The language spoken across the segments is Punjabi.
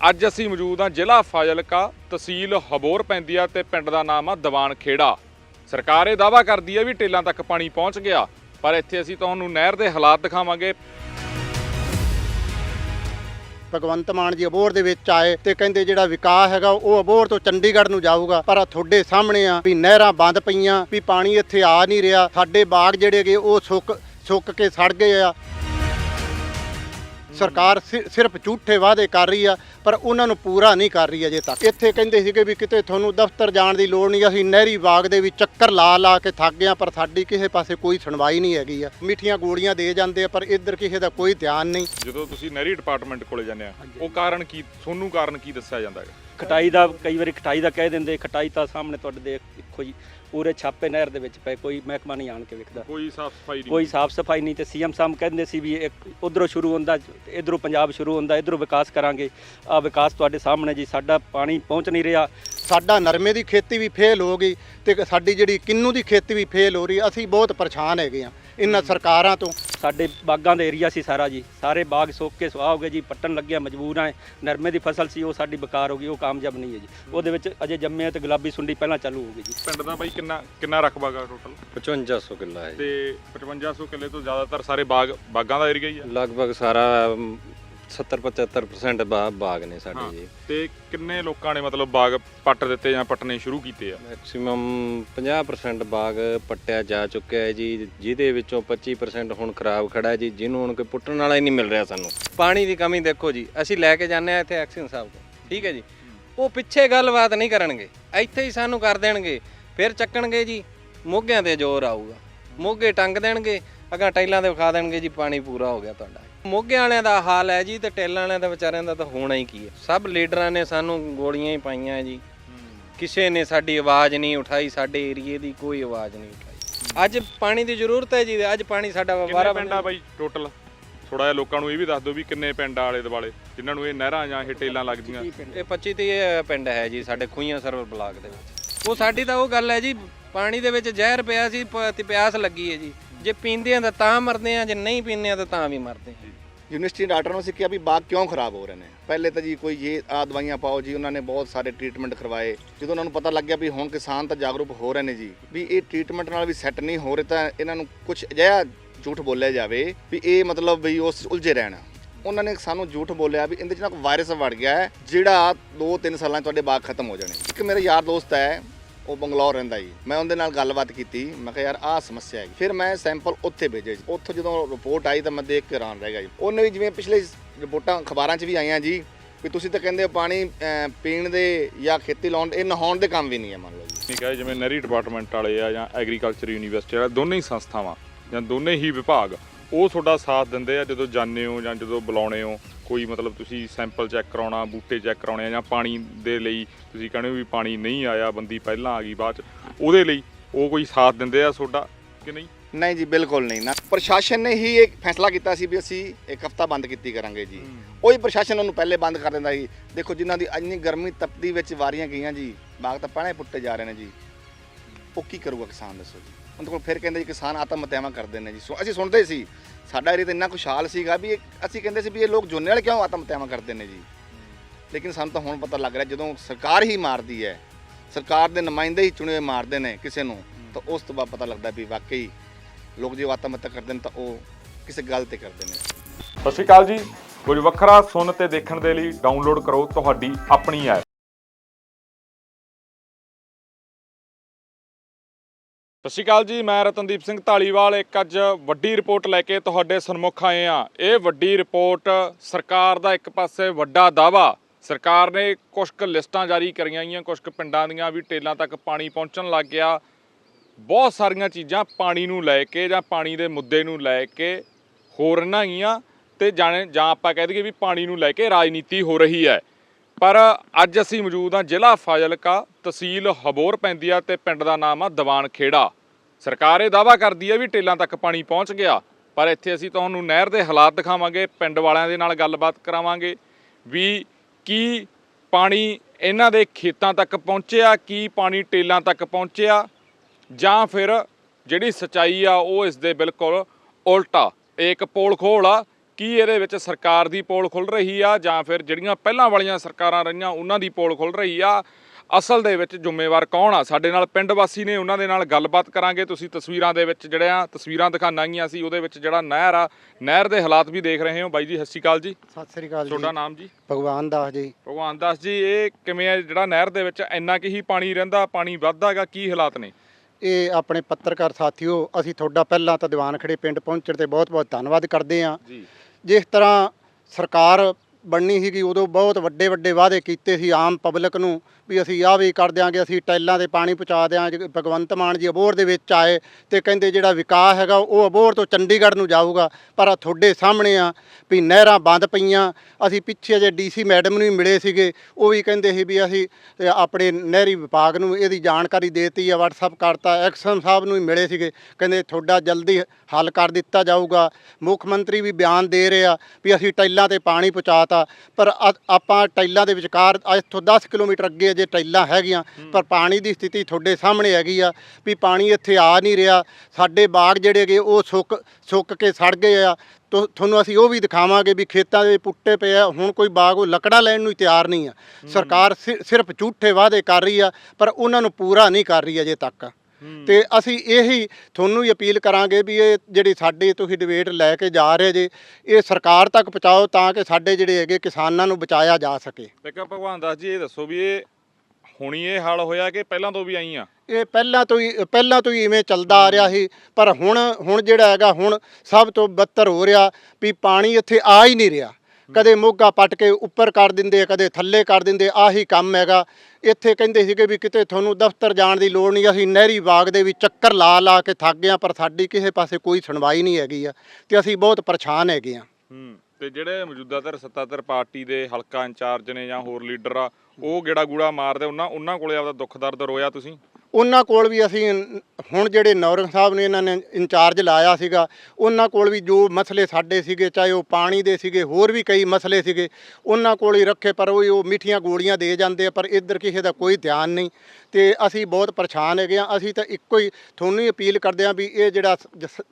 ਅੱਜ ਅਸੀਂ ਮੌਜੂਦ ਹਾਂ ਜ਼ਿਲ੍ਹਾ ਫਾਜ਼ਿਲਕਾ ਤਹਿਸੀਲ ਹਬੋਰ ਪੈਂਦੀ ਆ ਤੇ ਪਿੰਡ ਦਾ ਨਾਮ ਆ ਦੀਵਾਨ ਖੇੜਾ ਸਰਕਾਰ ਇਹ ਦਾਵਾ ਕਰਦੀ ਹੈ ਵੀ ਟੇਲਾਂ ਤੱਕ ਪਾਣੀ ਪਹੁੰਚ ਗਿਆ, ਪਰ ਇੱਥੇ ਅਸੀਂ ਤੁਹਾਨੂੰ ਨਹਿਰ ਦੇ ਹਾਲਾਤ ਦਿਖਾਵਾਂਗੇ। ਭਗਵੰਤ ਮਾਨ ਜੀ ਅਬੋਹਰ ਦੇ ਵਿੱਚ ਆਏ ਤੇ ਕਹਿੰਦੇ ਜਿਹੜਾ ਵਿਕਾਸ ਹੈਗਾ ਉਹ ਅਬੋਹਰ ਤੋਂ ਚੰਡੀਗੜ੍ਹ ਨੂੰ ਜਾਊਗਾ, ਪਰ ਤੁਹਾਡੇ ਸਾਹਮਣੇ ਆ ਵੀ ਨਹਿਰਾਂ ਬੰਦ ਪਈਆਂ, ਵੀ ਪਾਣੀ ਇੱਥੇ ਆ ਨਹੀਂ ਰਿਹਾ, ਸਾਡੇ ਬਾਗ ਜਿਹੜੇ ਹੈਗੇ ਉਹ ਸੁੱਕ ਸੁੱਕ ਕੇ ਸੜ ਗਏ ਆ। ਸਰਕਾਰ ਸਿ- ਸਿਰਫ ਝੂਠੇ ਵਾਅਦੇ ਕਰ ਰਹੀ ਆ, ਪਰ ਉਹਨਾਂ ਨੂੰ ਪੂਰਾ ਨਹੀਂ ਕਰ ਰਹੀ ਅਜੇ ਤੱਕ। ਇੱਥੇ ਕਹਿੰਦੇ ਸੀਗੇ ਵੀ ਕਿਤੇ ਤੁਹਾਨੂੰ ਦਫ਼ਤਰ ਜਾਣ ਦੀ ਲੋੜ ਨਹੀਂ, ਅਸੀਂ ਨਹਿਰੀ ਬਾਗ ਦੇ ਵਿੱਚ ਚੱਕਰ ਲਾ ਲਾ ਕੇ ਥੱਕ ਗਏ ਆ, ਪਰ ਸਾਡੀ ਕਿਸੇ ਪਾਸੇ ਕੋਈ ਸੁਣਵਾਈ ਨਹੀਂ ਹੈਗੀ ਆ। ਮਿੱਠੀਆਂ ਗੋਲੀਆਂ ਦੇ ਜਾਂਦੇ ਆ, ਪਰ ਇੱਧਰ ਕਿਸੇ ਦਾ ਕੋਈ ਧਿਆਨ ਨਹੀਂ। ਜਦੋਂ ਤੁਸੀਂ ਨਹਿਰੀ ਡਿਪਾਰਟਮੈਂਟ ਕੋਲੇ ਜਾਂਦੇ ਆ, ਉਹ ਕਾਰਨ ਕੀ, ਤੁਹਾਨੂੰ ਕਾਰਨ ਕੀ ਦੱਸਿਆ ਜਾਂਦਾ ਹੈ ਖਟਾਈ ਦਾ ਕਈ ਵਾਰੀ ਖਟਾਈ ਦਾ ਕਹਿ ਦਿੰਦੇ ਖਟਾਈ ਤਾਂ ਸਾਹਮਣੇ ਤੁਹਾਡੇ ਦੇ ਦੇਖੋ ਜੀ ਪੂਰੇ ਛਾਪੇ ਨਹਿਰ ਦੇ ਵਿੱਚ ਪਏ ਕੋਈ ਮਹਿਕਮਾ ਨਹੀਂ ਆਣ ਕੇ ਵੇਖਦਾ। ਕੋਈ ਸਾਫ਼ ਸਫ਼ਾਈ ਨਹੀਂ ਕੋਈ ਸਾਫ਼ ਸਫ਼ਾਈ ਨਹੀਂ ਤੇ ਸੀਐਮ ਸਾਹਿਬ ਕਹਿੰਦੇ ਸੀ ਵੀ ਇੱਕ ਉਧਰੋਂ ਸ਼ੁਰੂ ਹੁੰਦਾ ਇਧਰੋਂ ਪੰਜਾਬ ਸ਼ੁਰੂ ਹੁੰਦਾ ਇਧਰੋਂ ਵਿਕਾਸ ਕਰਾਂਗੇ। ਆ ਵਿਕਾਸ ਤੁਹਾਡੇ ਸਾਹਮਣੇ ਜੀ ਸਾਡਾ ਪਾਣੀ ਪਹੁੰਚ ਨਹੀਂ ਰਿਹਾ। ਸਾਡਾ ਨਰਮੇ ਦੀ ਖੇਤੀ ਵੀ ਫੇਲ ਹੋ ਗਈ ਤੇ ਸਾਡੀ ਜਿਹੜੀ ਕਿੰਨੂ ਦੀ ਖੇਤੀ ਵੀ ਫੇਲ ਹੋ ਰਹੀ ਅਸੀਂ ਬਹੁਤ ਪਰੇਸ਼ਾਨ ਹੈਗੇ ਆ ਇਹਨਾਂ ਸਰਕਾਰਾਂ ਤੋਂ ਸਾਡੇ ਬਾਗਾਂ ਦਾ ਏਰੀਆ ਸੀ ਸਾਰਾ ਜੀ। ਸਾਰੇ ਬਾਗ ਸੁੱਕ ਕੇ ਸੁਆਹ ਹੋ ਗਏ ਜੀ ਪੱਟਣ ਲੱਗਿਆ ਮਜਬੂਰ ਆ ਨਰਮੇ ਦੀ ਫਸਲ ਸੀ ਉਹ ਸਾਡੀ ਬਕਾਰ ਹੋ ਗਈ ਉਹ ਕਾਮਯਾਬ ਨਹੀਂ ਹੈ ਜੀ। ਉਹਦੇ ਵਿੱਚ ਅਜੇ ਜੰਮੇ ਤੇ ਗੁਲਾਬੀ ਸੁੰਡੀ ਪਹਿਲਾਂ ਚਾਲੂ ਹੋ ਗਈ ਜੀ। ਪਿੰਡ ਦਾ ਬਾਈ ਕਿੰਨਾ ਕਿੰਨਾ ਰਕਬਾ ਗਾ ਟੋਟਲ 5500 ਕਿੱਲਾ ਹੈ। ਤੇ 5500 ਕਿੱਲੇ ਤੋਂ ਜ਼ਿਆਦਾਤਰ ਸਾਰੇ ਬਾਗ ਬਾਗਾਂ ਦਾ ਏਰੀਆ ਹੀ ਆ। ਲਗਭਗ ਸਾਰਾ 70 75% ਬਾ- ਬਾਗ ਨੇ ਸਾਡੇ ਜੀ। ਤੇ ਕਿੰਨੇ ਲੋਕਾਂ ਨੇ ਮਤਲਬ ਬਾਗ ਪੱਟ ਦਿੱਤੇ ਜਾਂ ਪੱਟਣੇ ਸ਼ੁਰੂ ਕੀਤੇ ਆ? ਮੈਕਸਿਮਮ 50% ਬਾਗ ਪੱਟਿਆ ਜਾ ਚੁੱਕਿਆ ਹੈ ਜੀ ਜਿਹਦੇ ਵਿੱਚੋਂ 25% ਹੁਣ ਖਰਾਬ ਖੜਾ ਹੈ ਜੀ ਜਿਹਨੂੰ ਹੁਣ ਕੋਈ ਪੁੱਟਣ ਵਾਲਾ ਹੀ ਨਹੀਂ ਮਿਲ ਰਿਹਾ ਸਾਨੂੰ। ਪਾਣੀ ਦੀ ਕਮੀ ਦੇਖੋ ਜੀ ਅਸੀਂ ਲੈ ਕੇ ਜਾਂਦੇ ਆ ਇੱਥੇ ਐਕਸ਼ਨ ਸਾਹਿਬ ਕੋਲ ਠੀਕ ਹੈ ਜੀ। ਉਹ ਪਿੱਛੇ ਗੱਲਬਾਤ ਨਹੀਂ ਕਰਨਗੇ ਇੱਥੇ ਹੀ ਸਾਨੂੰ ਕਰ ਦੇਣਗੇ ਫਿਰ ਚੱਕਣਗੇ ਜੀ ਮੋਗਿਆਂ ਤੇ ਜ਼ੋਰ ਆਊਗਾ। ਮੋਗੇ ਟੰਗ ਦੇਣਗੇ ਅਗਾ ਟੈਲਾਂ ਤੇ ਵਿਖਾ ਦੇਣਗੇ ਜੀ ਪਾਣੀ ਪੂਰਾ ਹੋ ਗਿਆ ਤੁਹਾਡਾ। ਮੋਗੇ ਵਾਲਿਆਂ ਦਾ ਹਾਲ ਹੈ ਜੀ ਤੇ ਟੈਲਾਂ ਵਾਲਿਆਂ ਦਾ ਵਿਚਾਰਿਆਂ ਦਾ ਤਾਂ ਹੋਣਾ ਹੀ ਕੀ ਹੈ। ਸਭ ਲੀਡਰਾਂ ਨੇ ਸਾਨੂੰ ਗੋਲੀਆਂ ਹੀ ਪਾਈਆਂ ਜੀ। ਕਿਸੇ ਨੇ ਸਾਡੀ ਆਵਾਜ਼ ਨਹੀਂ ਉਠਾਈ ਸਾਡੇ ਏਰੀਏ ਦੀ ਕੋਈ ਆਵਾਜ਼ ਨਹੀਂ ਉਠਾਈ। ਅੱਜ ਪਾਣੀ ਦੀ ਜ਼ਰੂਰਤ ਹੈ ਜੀ ਅੱਜ ਪਾਣੀ ਸਾਡਾ ਕਿੰਨੇ ਵਾਰਾ ਪਿੰਡ ਆ ਬਾਈ ਟੋਟਲ ਥੋੜਾ ਜਿਹਾ ਲੋਕਾਂ ਨੂੰ ਇਹ ਵੀ ਦੱਸ ਦਿਓ ਵੀ ਕਿੰਨੇ ਪਿੰਡ ਆਲੇ ਦੁਆਲੇ ਜਿਨ੍ਹਾਂ ਨੂੰ ਇਹ ਨਹਿਰਾਂ ਜਾਂ ਇਹ ਟੇਲਾਂ ਲੱਗਦੀਆਂ। ਇਹ 25 ਤੇ ਪਿੰਡ ਹੈ ਜੀ ਸਾਡੇ ਖੂਈਆਂ ਸਰਵਰ ਬਲਾਕ ਦੇ ਵਿੱਚ। ਉਹ ਸਾਡੀ ਤਾਂ ਉਹ ਗੱਲ ਹੈ ਜੀ ਪਾਣੀ ਦੇ ਵਿੱਚ ਜ਼ਹਿਰ ਪਿਆ ਸੀ ਤੇ ਪਿਆਸ ਲੱਗੀ ਹੈ ਜੀ। ਜੇ ਪੀਂਦੇ ਆ ਤਾਂ ਤਾਂ ਮਰਦੇ ਆ, ਜੇ ਨਹੀਂ ਪੀਂਦੇ ਆ ਤਾਂ ਤਾਂ ਵੀ ਮਰਦੇ ਆ। ਯੂਨੀਵਰਸਿਟੀ ਡਾਕਟਰਾਂ ਨੂੰ ਸਿੱਖਿਆ ਵੀ ਬਾਗ ਕਿਉਂ ਖਰਾਬ ਹੋ ਰਹੇ ਨੇ? ਪਹਿਲੇ ਤਾਂ ਜੀ ਕੋਈ ਇਹ ਆ ਦਵਾਈਆਂ ਪਾਓ ਜੀ, ਉਹਨਾਂ ਨੇ ਬਹੁਤ ਸਾਰੇ ਟ੍ਰੀਟਮੈਂਟ ਕਰਵਾਏ। ਜਦੋਂ ਉਹਨਾਂ ਨੂੰ ਪਤਾ ਲੱਗਿਆ ਵੀ ਹੁਣ ਕਿਸਾਨ ਤਾਂ ਜਾਗਰੂਕ ਹੋ ਰਹੇ ਨੇ ਜੀ, ਵੀ ਇਹ ਟ੍ਰੀਟਮੈਂਟ ਨਾਲ ਵੀ ਸੈੱਟ ਨਹੀਂ ਹੋ ਰਹੇ ਤਾਂ ਇਹਨਾਂ ਨੂੰ ਕੁਝ ਅਜਿਹਾ ਝੂਠ ਬੋਲਿਆ ਜਾਵੇ ਵੀ ਇਹ ਮਤਲਬ ਵੀ ਉਸ ਉਲਝੇ ਰਹਿਣ। ਉਹਨਾਂ ਨੇ ਸਾਨੂੰ ਝੂਠ ਬੋਲਿਆ ਵੀ ਇਹਦੇ ਚ ਨਾ ਕੋਈ ਵਾਇਰਸ ਵੜ ਗਿਆ ਹੈ, ਜਿਹੜਾ 2-3 ਸਾਲਾਂ 'ਚ ਤੁਹਾਡੇ ਬਾਗ ਖਤਮ ਹੋ ਜਾਣੇ। ਇੱਕ ਮੇਰੇ ਯਾਰ ਦੋਸਤ ਹੈ ਉਹ ਬੰਗਲੌਰ ਰਹਿੰਦਾ ਜੀ। ਮੈਂ ਉਹਦੇ ਨਾਲ ਗੱਲਬਾਤ ਕੀਤੀ। ਮੈਂ ਕਿਹਾ ਯਾਰ ਆਹ ਸਮੱਸਿਆ ਹੈਗੀ। ਫਿਰ ਮੈਂ ਸੈਂਪਲ ਉੱਥੇ ਭੇਜੇ ਜੀ। ਉੱਥੋਂ ਜਦੋਂ ਰਿਪੋਰਟ ਆਈ ਤਾਂ ਮੈਂ ਦੇਖ ਕੇ ਹੈਰਾਨ ਰਹਿ ਗਿਆ ਜੀ। ਉਹਨੇ ਵੀ ਜਿਵੇਂ ਪਿਛਲੇ ਰਿਪੋਰਟਾਂ ਅਖਬਾਰਾਂ 'ਚ ਵੀ ਆਈਆਂ ਜੀ ਵੀ ਤੁਸੀਂ ਤਾਂ ਕਹਿੰਦੇ ਹੋ ਪਾਣੀ ਅਹ, ਪੀਣ ਦੇ ਜਾਂ ਖੇਤੀ ਲਾਉਣ ਇਹ ਨਹਾਉਣ ਦੇ ਕੰਮ ਵੀ ਨਹੀਂ ਹੈ ਮੰਨ ਲਓ ਜੀ। ਠੀਕ ਹੈ ਜਿਵੇਂ ਨਹਿਰੀ ਡਿਪਾਰਟਮੈਂਟ ਵਾਲੇ ਆ ਜਾਂ ਐਗਰੀਕਲਚਰ ਯੂਨੀਵਰਸਿਟੀ ਵਾਲੇ ਦੋਨੇ ਹੀ ਸੰਸਥਾਵਾਂ ਜਾਂ ਦੋਨੇ ਹੀ ਵਿਭਾਗ ਉਹ ਤੁਹਾਡਾ ਸਾਥ ਦਿੰਦੇ ਆ ਜਦੋਂ ਜਾਂਦੇ ਹੋ ਜਾਂ ਜਦੋਂ ਬੁਲਾਉਣੇ ਹੋ। ਕੋਈ ਮਤਲਬ ਤੁਸੀਂ ਸੈਂਪਲ ਚੈੱਕ ਕਰਾਉਣਾ ਬੂਟੇ ਚੈੱਕ ਕਰਾਉਣੇ ਆ ਜਾਂ ਪਾਣੀ ਦੇ ਲਈ ਤੁਸੀਂ ਕਹਿੰਦੇ ਹੋ ਵੀ ਪਾਣੀ ਨਹੀਂ ਆਇਆ ਬੰਦੀ ਪਹਿਲਾਂ ਆ ਗਈ ਬਾਅਦ ਚ ਉਹਦੇ ਲਈ ਉਹ ਕੋਈ ਸਾਥ ਦਿੰਦੇ ਆ ਤੁਹਾਡਾ ਕਿ ਨਹੀਂ? ਨਹੀਂ ਜੀ ਬਿਲਕੁਲ ਨਹੀਂ। ਨਾ ਪ੍ਰਸ਼ਾਸਨ ਨੇ ਹੀ ਇਹ ਫੈਸਲਾ ਕੀਤਾ ਸੀ ਵੀ ਅਸੀਂ ਇੱਕ ਹਫਤਾ ਬੰਦ ਕੀਤੀ ਕਰਾਂਗੇ ਜੀ। ਉਹੀ ਪ੍ਰਸ਼ਾਸਨ ਉਹਨੂੰ ਪਹਿਲੇ ਬੰਦ ਕਰ ਦਿੰਦਾ ਸੀ। ਦੇਖੋ ਜਿਨ੍ਹਾਂ ਦੀ ਇੰਨੀ ਗਰਮੀ ਤਪਦੀ ਵਿੱਚ ਵਾਰੀਆਂ ਗਈਆਂ ਜੀ ਬਾਗ ਤਾਂ ਪਾਣੇ ਪੁੱਟੇ ਜਾ ਰਹੇ ਨੇ ਜੀ। ਉਹ ਕੀ ਕਰੂਗਾ ਕਿਸਾਨ ਦੱਸੋ ਜੀ? ਉਹਨਾਂ ਕੋਲ ਫਿਰ ਕਹਿੰਦੇ ਜੀ ਕਿਸਾਨ ਆਤਮ ਹੱਤਿਆਵਾਂ ਕਰਦੇ ਨੇ ਜੀ। ਸੁ- ਅਸੀਂ ਸੁਣਦੇ ਸੀ, ਸਾਡਾ ਏਰੀਆ ਤਾਂ ਇੰਨਾ ਖੁਸ਼ਹਾਲ ਸੀਗਾ ਵੀ ਇਹ- ਅਸੀਂ ਕਹਿੰਦੇ ਸੀ ਵੀ ਇਹ ਲੋਕ ਜੋਨੇ ਵਾਲੇ ਕਿਉਂ ਆਤਮ ਹੱਤਿਆਵਾਂ ਕਰਦੇ ਨੇ ਜੀ? ਲੇਕਿਨ ਸਾਨੂੰ ਤਾਂ ਹੁਣ ਪਤਾ ਲੱਗ ਰਿਹਾ, ਜਦੋਂ ਸਰਕਾਰ ਹੀ ਮਾਰਦੀ ਹੈ, ਸਰਕਾਰ ਦੇ ਨੁਮਾਇੰਦੇ ਹੀ ਚੁਣੇ ਹੋਏ ਮਾਰਦੇ ਨੇ ਕਿਸੇ ਨੂੰ, ਤਾਂ ਉਸ ਤੋਂ ਬਾਅਦ ਪਤਾ ਲੱਗਦਾ ਵੀ ਵਾਕਈ ਲੋਕ ਜੇ ਆਤਮ ਹੱਤਿਆ ਕਰਦੇ ਨੇ ਤਾਂ ਉਹ ਕਿਸੇ ਗੱਲ ਤੇ ਕਰਦੇ ਨੇ। ਸਤਿ ਸ਼੍ਰੀ ਅਕਾਲ ਜੀ। ਕੁਝ ਵੱਖਰਾ ਸੁਣ ਤੇ ਦੇਖਣ ਦੇ ਲਈ ਡਾਊਨਲੋਡ ਕਰੋ ਤੁਹਾਡੀ ਆਪਣੀ ਐਪ ਸਤਿ ਸ਼੍ਰੀ ਅਕਾਲ ਜੀ, ਮੈਂ ਰਤਨਦੀਪ ਸਿੰਘ ਢਾਲੀਵਾਲ ਇੱਕ ਅੱਜ ਵੱਡੀ ਰਿਪੋਰਟ ਲੈ ਕੇ ਤੁਹਾਡੇ ਸਨਮੁਖ ਆਏ ਆ ਇਹ ਵੱਡੀ ਰਿਪੋਰਟ ਸਰਕਾਰ ਦਾ ਇੱਕ ਪਾਸੇ ਵੱਡਾ ਦਾਵਾ ਸਰਕਾਰ ਨੇ ਕੁਝ ਕੁ ਲਿਸਟਾਂ ਜਾਰੀ ਕਰੀਆਂ ਗਈਆਂ ਕੁਝ ਕੁ ਪਿੰਡਾਂ ਦੀਆਂ ਵੀ ਟੇਲਾਂ ਤੱਕ ਪਾਣੀ ਪਹੁੰਚਣ ਲੱਗ ਗਿਆ। ਬਹੁਤ ਸਾਰੀਆਂ ਚੀਜ਼ਾਂ ਪਾਣੀ ਨੂੰ ਲੈ ਕੇ ਜਾਂ ਪਾਣੀ ਦੇ ਮੁੱਦੇ ਨੂੰ ਲੈ ਕੇ ਹੋ ਰਹੀਆਂ ਗੀਆਂ ਤੇ ਜਾਣੇ ਜਾਂ ਆਪਾਂ ਕਹਿ ਦਈਏ ਵੀ ਪਾਣੀ ਨੂੰ ਲੈ ਕੇ ਰਾਜਨੀਤੀ ਹੋ ਰਹੀ ਹੈ। ਪਰ ਅੱਜ ਅਸੀਂ ਮੌਜੂਦ ਹਾਂ ਜ਼ਿਲ੍ਹਾ ਫਾਜ਼ਿਲਕਾ ਤਹਿਸੀਲ ਹਬੋਰ ਪੈਂਦੀ ਆ ਤੇ ਪਿੰਡ ਦਾ ਨਾਮ ਆ ਦੀਵਾਨ ਖੇੜਾ ਸਰਕਾਰ ਇਹ ਦਾਵਾ ਕਰਦੀ ਆ ਵੀ ਟੇਲਾਂ ਤੱਕ ਪਾਣੀ ਪਹੁੰਚ ਗਿਆ, ਪਰ ਇੱਥੇ ਅਸੀਂ ਤੁਹਾਨੂੰ ਨਹਿਰ ਦੇ ਹਾਲਾਤ ਦਿਖਾਵਾਂਗੇ, ਪਿੰਡ ਵਾਲਿਆਂ ਦੇ ਨਾਲ ਗੱਲਬਾਤ ਕਰਾਵਾਂਗੇ ਵੀ ਕੀ ਪਾਣੀ ਇਹਨਾਂ ਦੇ ਖੇਤਾਂ ਤੱਕ ਪਹੁੰਚਿਆ, ਕੀ ਪਾਣੀ ਟੇਲਾਂ ਤੱਕ ਪਹੁੰਚਿਆ, ਜਾਂ ਫਿਰ ਜਿਹੜੀ ਸਚਾਈ ਆ ਉਹ ਇਸ ਦੇ ਬਿਲਕੁਲ ਉਲਟਾ। ਇਹ ਇੱਕ ਪੋਲ ਖੋਲ ਆ, ਕੀ ਇਹਦੇ ਵਿੱਚ ਸਰਕਾਰ ਦੀ ਪੋਲ ਖੁੱਲ ਰਹੀ ਆ, ਜਾਂ ਫਿਰ ਜਿਹੜੀਆਂ ਪਹਿਲਾਂ ਵਾਲੀਆਂ ਸਰਕਾਰਾਂ ਰਹੀਆਂ, ਉਹਨਾਂ ਦੀ ਪੋਲ ਖੁੱਲ ਰਹੀ ਆ ਅਸਲ ਦੇ ਵਿੱਚ ਜ਼ਿੰਮੇਵਾਰ ਕੌਣ ਆ? ਸਾਡੇ ਨਾਲ ਪਿੰਡ ਵਾਸੀ ਨੇ ਉਹਨਾਂ ਦੇ ਨਾਲ ਗੱਲਬਾਤ ਕਰਾਂਗੇ। ਤੁਸੀਂ ਤਸਵੀਰਾਂ ਦੇ ਵਿੱਚ ਜਿਹੜੇ ਆ ਤਸਵੀਰਾਂ ਦਿਖਾਣਾ ਗਈਆਂ ਸੀ ਉਹਦੇ ਵਿੱਚ ਜਿਹੜਾ ਨਹਿਰ ਆ ਨਹਿਰ ਦੇ ਹਾਲਾਤ ਵੀ ਦੇਖ ਰਹੇ ਹੋ। ਬਾਈ ਜੀ ਸਤਿ ਸ਼੍ਰੀ ਅਕਾਲ ਜੀ। ਸਤਿ ਸ੍ਰੀ ਅਕਾਲ ਜੀ। ਤੁਹਾਡਾ ਨਾਮ ਜੀ? ਭਗਵਾਨ ਦਾਸ ਜੀ। ਭਗਵਾਨ ਦਾਸ ਜੀ ਇਹ ਕਿਵੇਂ ਹੈ ਜਿਹੜਾ ਨਹਿਰ ਦੇ ਵਿੱਚ ਇੰਨਾ ਕਿ ਹੀ ਪਾਣੀ ਰਹਿੰਦਾ ਪਾਣੀ ਵੱਧਦਾਗਾ ਕੀ ਹਾਲਾਤ ਨੇ? ਇਹ ਆਪਣੇ ਪੱਤਰਕਾਰ ਸਾਥੀਓ ਅਸੀਂ ਤੁਹਾਡਾ ਪਹਿਲਾਂ ਤਾਂ ਦੀਵਾਨ ਖੜੇ ਪਿੰਡ ਪਹੁੰਚਣ ਤੇ ਬਹੁਤ-ਬਹੁਤ ਧੰਨਵਾਦ ਕਰਦੇ ਹਾਂ। ਜੀ। ਜਿਸ ਤਰ੍ਹਾਂ ਸਰਕਾਰ ਬਣਨੀ ਸੀਗੀ ਉਦੋਂ ਬਹੁਤ ਵੱਡੇ ਵੱਡੇ ਵਾਅਦੇ ਕੀਤੇ ਸੀ ਆਮ ਪਬਲਿਕ ਨੂੰ ਵੀ ਅਸੀਂ ਆਹ ਵੀ ਕਰ ਦਿਆਂਗੇ, ਅਸੀਂ ਟੈਲਾਂ ਤੇ ਪਾਣੀ ਪਹੁੰਚਾ ਦਿਆਂਗੇ, ਭਗਵੰਤ ਮਾਨ ਜੀ ਅਬੋਹਰ ਦੇ ਵਿੱਚ ਆਏ ਤੇ ਕਹਿੰਦੇ ਜਿਹੜਾ ਵਿਕਾਸ ਹੈਗਾ ਉਹ ਅਬੋਹਰ ਤੋਂ ਚੰਡੀਗੜ੍ਹ ਨੂੰ ਜਾਊਗਾ। ਪਰ ਆ ਤੁਹਾਡੇ ਸਾਹਮਣੇ ਆ ਵੀ ਨਹਿਰਾਂ ਬੰਦ ਪਈਆਂ, ਅਸੀਂ ਪਿੱਛੇ ਜੇ ਡੀਸੀ ਮੈਡਮ ਨੂੰ ਵੀ ਮਿਲੇ ਸੀਗੇ, ਉਹ ਵੀ ਕਹਿੰਦੇ ਸੀ ਵੀ ਅਸੀਂ ਆਪਣੇ ਨਹਿਰੀ ਵਿਭਾਗ ਨੂੰ ਇਹਦੀ ਜਾਣਕਾਰੀ ਦੇਤੀ ਆ, WhatsApp ਕਰਤਾ ਐਕਸ਼ਨ ਸਾਹਿਬ ਨੂੰ ਵੀ ਮਿਲੇ ਸੀਗੇ, ਕਹਿੰਦੇ ਤੁਹਾਡਾ ਜਲਦੀ ਹੱਲ ਕਰ ਦਿੱਤਾ ਜਾਊਗਾ। ਮੁੱਖ ਮੰਤਰੀ ਵੀ ਬਿਆਨ ਦੇ ਰਿਹਾ ਵੀ ਅਸੀਂ ਟੈਲਾਂ ਤੇ ਪਾਣੀ ਪਹੁੰਚਾਤਾ ਪਰ ਅ- ਆਪਾਂ ਟੈਲਾਂ ਦੇ ਵਿਚਕਾਰ ਇੱਥੋਂ 10 ਕਿਲੋਮੀਟਰ ਅੱਗੇ ਜੇ ਟੈਲਾਂ ਹੈਗੀਆਂ ਪਰ ਪਾਣੀ ਦੀ ਸਥਿਤੀ ਤੁਹਾਡੇ ਸਾਹਮਣੇ ਹੈਗੀ ਆ ਵੀ ਪਾਣੀ ਇੱਥੇ ਆ ਨਹੀਂ ਰਿਹਾ ਸਾਡੇ ਬਾਗ ਜਿਹੜੇ ਹੈਗੇ ਉਹ ਸੁੱਕ ਸੁੱਕ ਕੇ ਸੜ ਗਏ ਆ। ਤੋ ਤੁਹਾਨੂੰ ਅਸੀਂ ਉਹ ਵੀ ਦਿਖਾਵਾਂਗੇ ਵੀ ਖੇਤਾਂ ਦੇ ਪੁੱਟੇ ਪਏ ਆ ਹੁਣ ਕੋਈ ਬਾਗ ਉਹ ਲੱਕੜਾਂ ਲੈਣ ਨੂੰ ਹੀ ਤਿਆਰ ਨਹੀਂ ਆ। ਸਰਕਾਰ ਸਿ- ਸਿਰਫ ਝੂਠੇ ਵਾਅਦੇ ਕਰ ਰਹੀ ਆ ਪਰ ਉਹਨਾਂ ਨੂੰ ਪੂਰਾ ਨਹੀਂ ਕਰ ਰਹੀ ਅਜੇ ਤੱਕ। ਤੇ ਅਸੀਂ ਇਹੀ ਤੁਹਾਨੂੰ ਹੀ ਅਪੀਲ ਕਰਾਂਗੇ ਵੀ ਇਹ ਜਿਹੜੀ ਸਾਡੇ ਤੁਸੀਂ ਡਿਬੇਟ ਲੈ ਕੇ ਜਾ ਰਹੇ ਜੇ ਇਹ ਸਰਕਾਰ ਤੱਕ ਪਹੁੰਚਾਓ ਤਾਂ ਕਿ ਸਾਡੇ ਜਿਹੜੇ ਹੈਗੇ ਕਿਸਾਨਾਂ ਨੂੰ ਬਚਾਇਆ ਜਾ ਸਕੇ। ਕਾ ਭਗਵਾਨ ਦਾਸ ਜੀ ਇਹ ਦੱਸੋ ਵੀ ਇਹ ਹੁਣੀ ਇਹ ਹਾਲ ਹੋਇਆ ਕਿ ਪਹਿਲਾਂ ਤੋਂ ਵੀ ਆਈ ਆ? ਇਹ ਪਹਿਲਾਂ ਤੋਂ ਹੀ ਪਹਿਲਾਂ ਤੋਂ ਹੀ ਇਵੇਂ ਚੱਲਦਾ ਆ ਰਿਹਾ ਸੀ ਪਰ ਹੁਣ ਹੁਣ ਜਿਹੜਾ ਹੈਗਾ ਹੁਣ ਸਭ ਤੋਂ ਬੱਤਰ ਹੋ ਰਿਹਾ ਵੀ ਪਾਣੀ ਇੱਥੇ ਆ ਹੀ ਨਹੀਂ ਰਿਹਾ। ਕਦੇ ਮੋਗਾ ਪੱਟ ਕੇ ਉੱਪਰ ਕਰ ਦਿੰਦੇ ਕਦੇ ਥੱਲੇ ਕਰ ਦਿੰਦੇ ਆਹੀ ਕੰਮ ਹੈਗਾ। ਇੱਥੇ ਕਹਿੰਦੇ ਸੀਗੇ ਵੀ ਕਿਤੇ ਤੁਹਾਨੂੰ ਦਫ਼ਤਰ ਜਾਣ ਦੀ ਲੋੜ ਨਹੀਂ, ਅਸੀਂ ਨਹਿਰੀ ਬਾਗ ਦੇ ਵਿੱਚ ਚੱਕਰ ਲਾ ਲਾ ਕੇ ਥੱਕ ਗਏ ਹਾਂ, ਪਰ ਸਾਡੀ ਕਿਸੇ ਪਾਸੇ ਕੋਈ ਸੁਣਵਾਈ ਨਹੀਂ ਹੈਗੀ ਆ ਤੇ ਅਸੀਂ ਬਹੁਤ ਪਰੇਸ਼ਾਨ ਹੈਗੇ ਆ ਹੂੰ, ਤੇ ਜਿਹੜੇ ਮੌਜੂਦਾ ਧਿਰ, ਸੱਤਾਧਰ ਪਾਰਟੀ ਦੇ ਹਲਕਾ ਇੰਚਾਰਜ ਨੇ ਜਾਂ ਹੋਰ ਲੀਡਰ ਆ, ਉਹ ਗੇੜਾ ਗੂੜਾ ਮਾਰਦੇ, ਉਹਨਾਂ ਉਹਨਾਂ ਕੋਲੇ ਆਪਦਾ ਦੁੱਖ ਦਰਦ ਰੋਇਆ ਤੁਸੀਂ? ਉਹਨਾਂ ਕੋਲ ਵੀ ਅਸੀਂ ਹੁਣ ਜਿਹੜੇ ਨੌਰੰਗ ਸਾਹਿਬ ਨੇ ਇਹਨਾਂ ਨੇ ਇੰਚਾਰਜ ਲਾਇਆ ਸੀਗਾ, ਉਹਨਾਂ ਕੋਲ ਵੀ ਜੋ ਮਸਲੇ ਸਾਡੇ ਸੀਗੇ, ਚਾਹੇ ਉਹ ਪਾਣੀ ਦੇ ਸੀਗੇ, ਹੋਰ ਵੀ ਕਈ ਮਸਲੇ ਸੀਗੇ, ਉਹਨਾਂ ਕੋਲ ਹੀ ਰੱਖੇ, ਪਰ ਉਹ ਉਹ ਮਿੱਠੀਆਂ ਗੋਲੀਆਂ ਦੇ ਜਾਂਦੇ ਆ, ਪਰ ਇੱਧਰ ਕਿਸੇ ਦਾ ਕੋਈ ਧਿਆਨ ਨਹੀਂ। ਤੇ ਅਸੀਂ ਬਹੁਤ ਪਰੇਸ਼ਾਨ ਹੈਗੇ ਆ। ਅਸੀਂ ਤਾਂ ਇੱਕੋ ਹੀ ਤੁਹਾਨੂੰ ਹੀ ਅਪੀਲ ਕਰਦੇ ਆ ਵੀ ਇਹ ਜਿਹੜਾ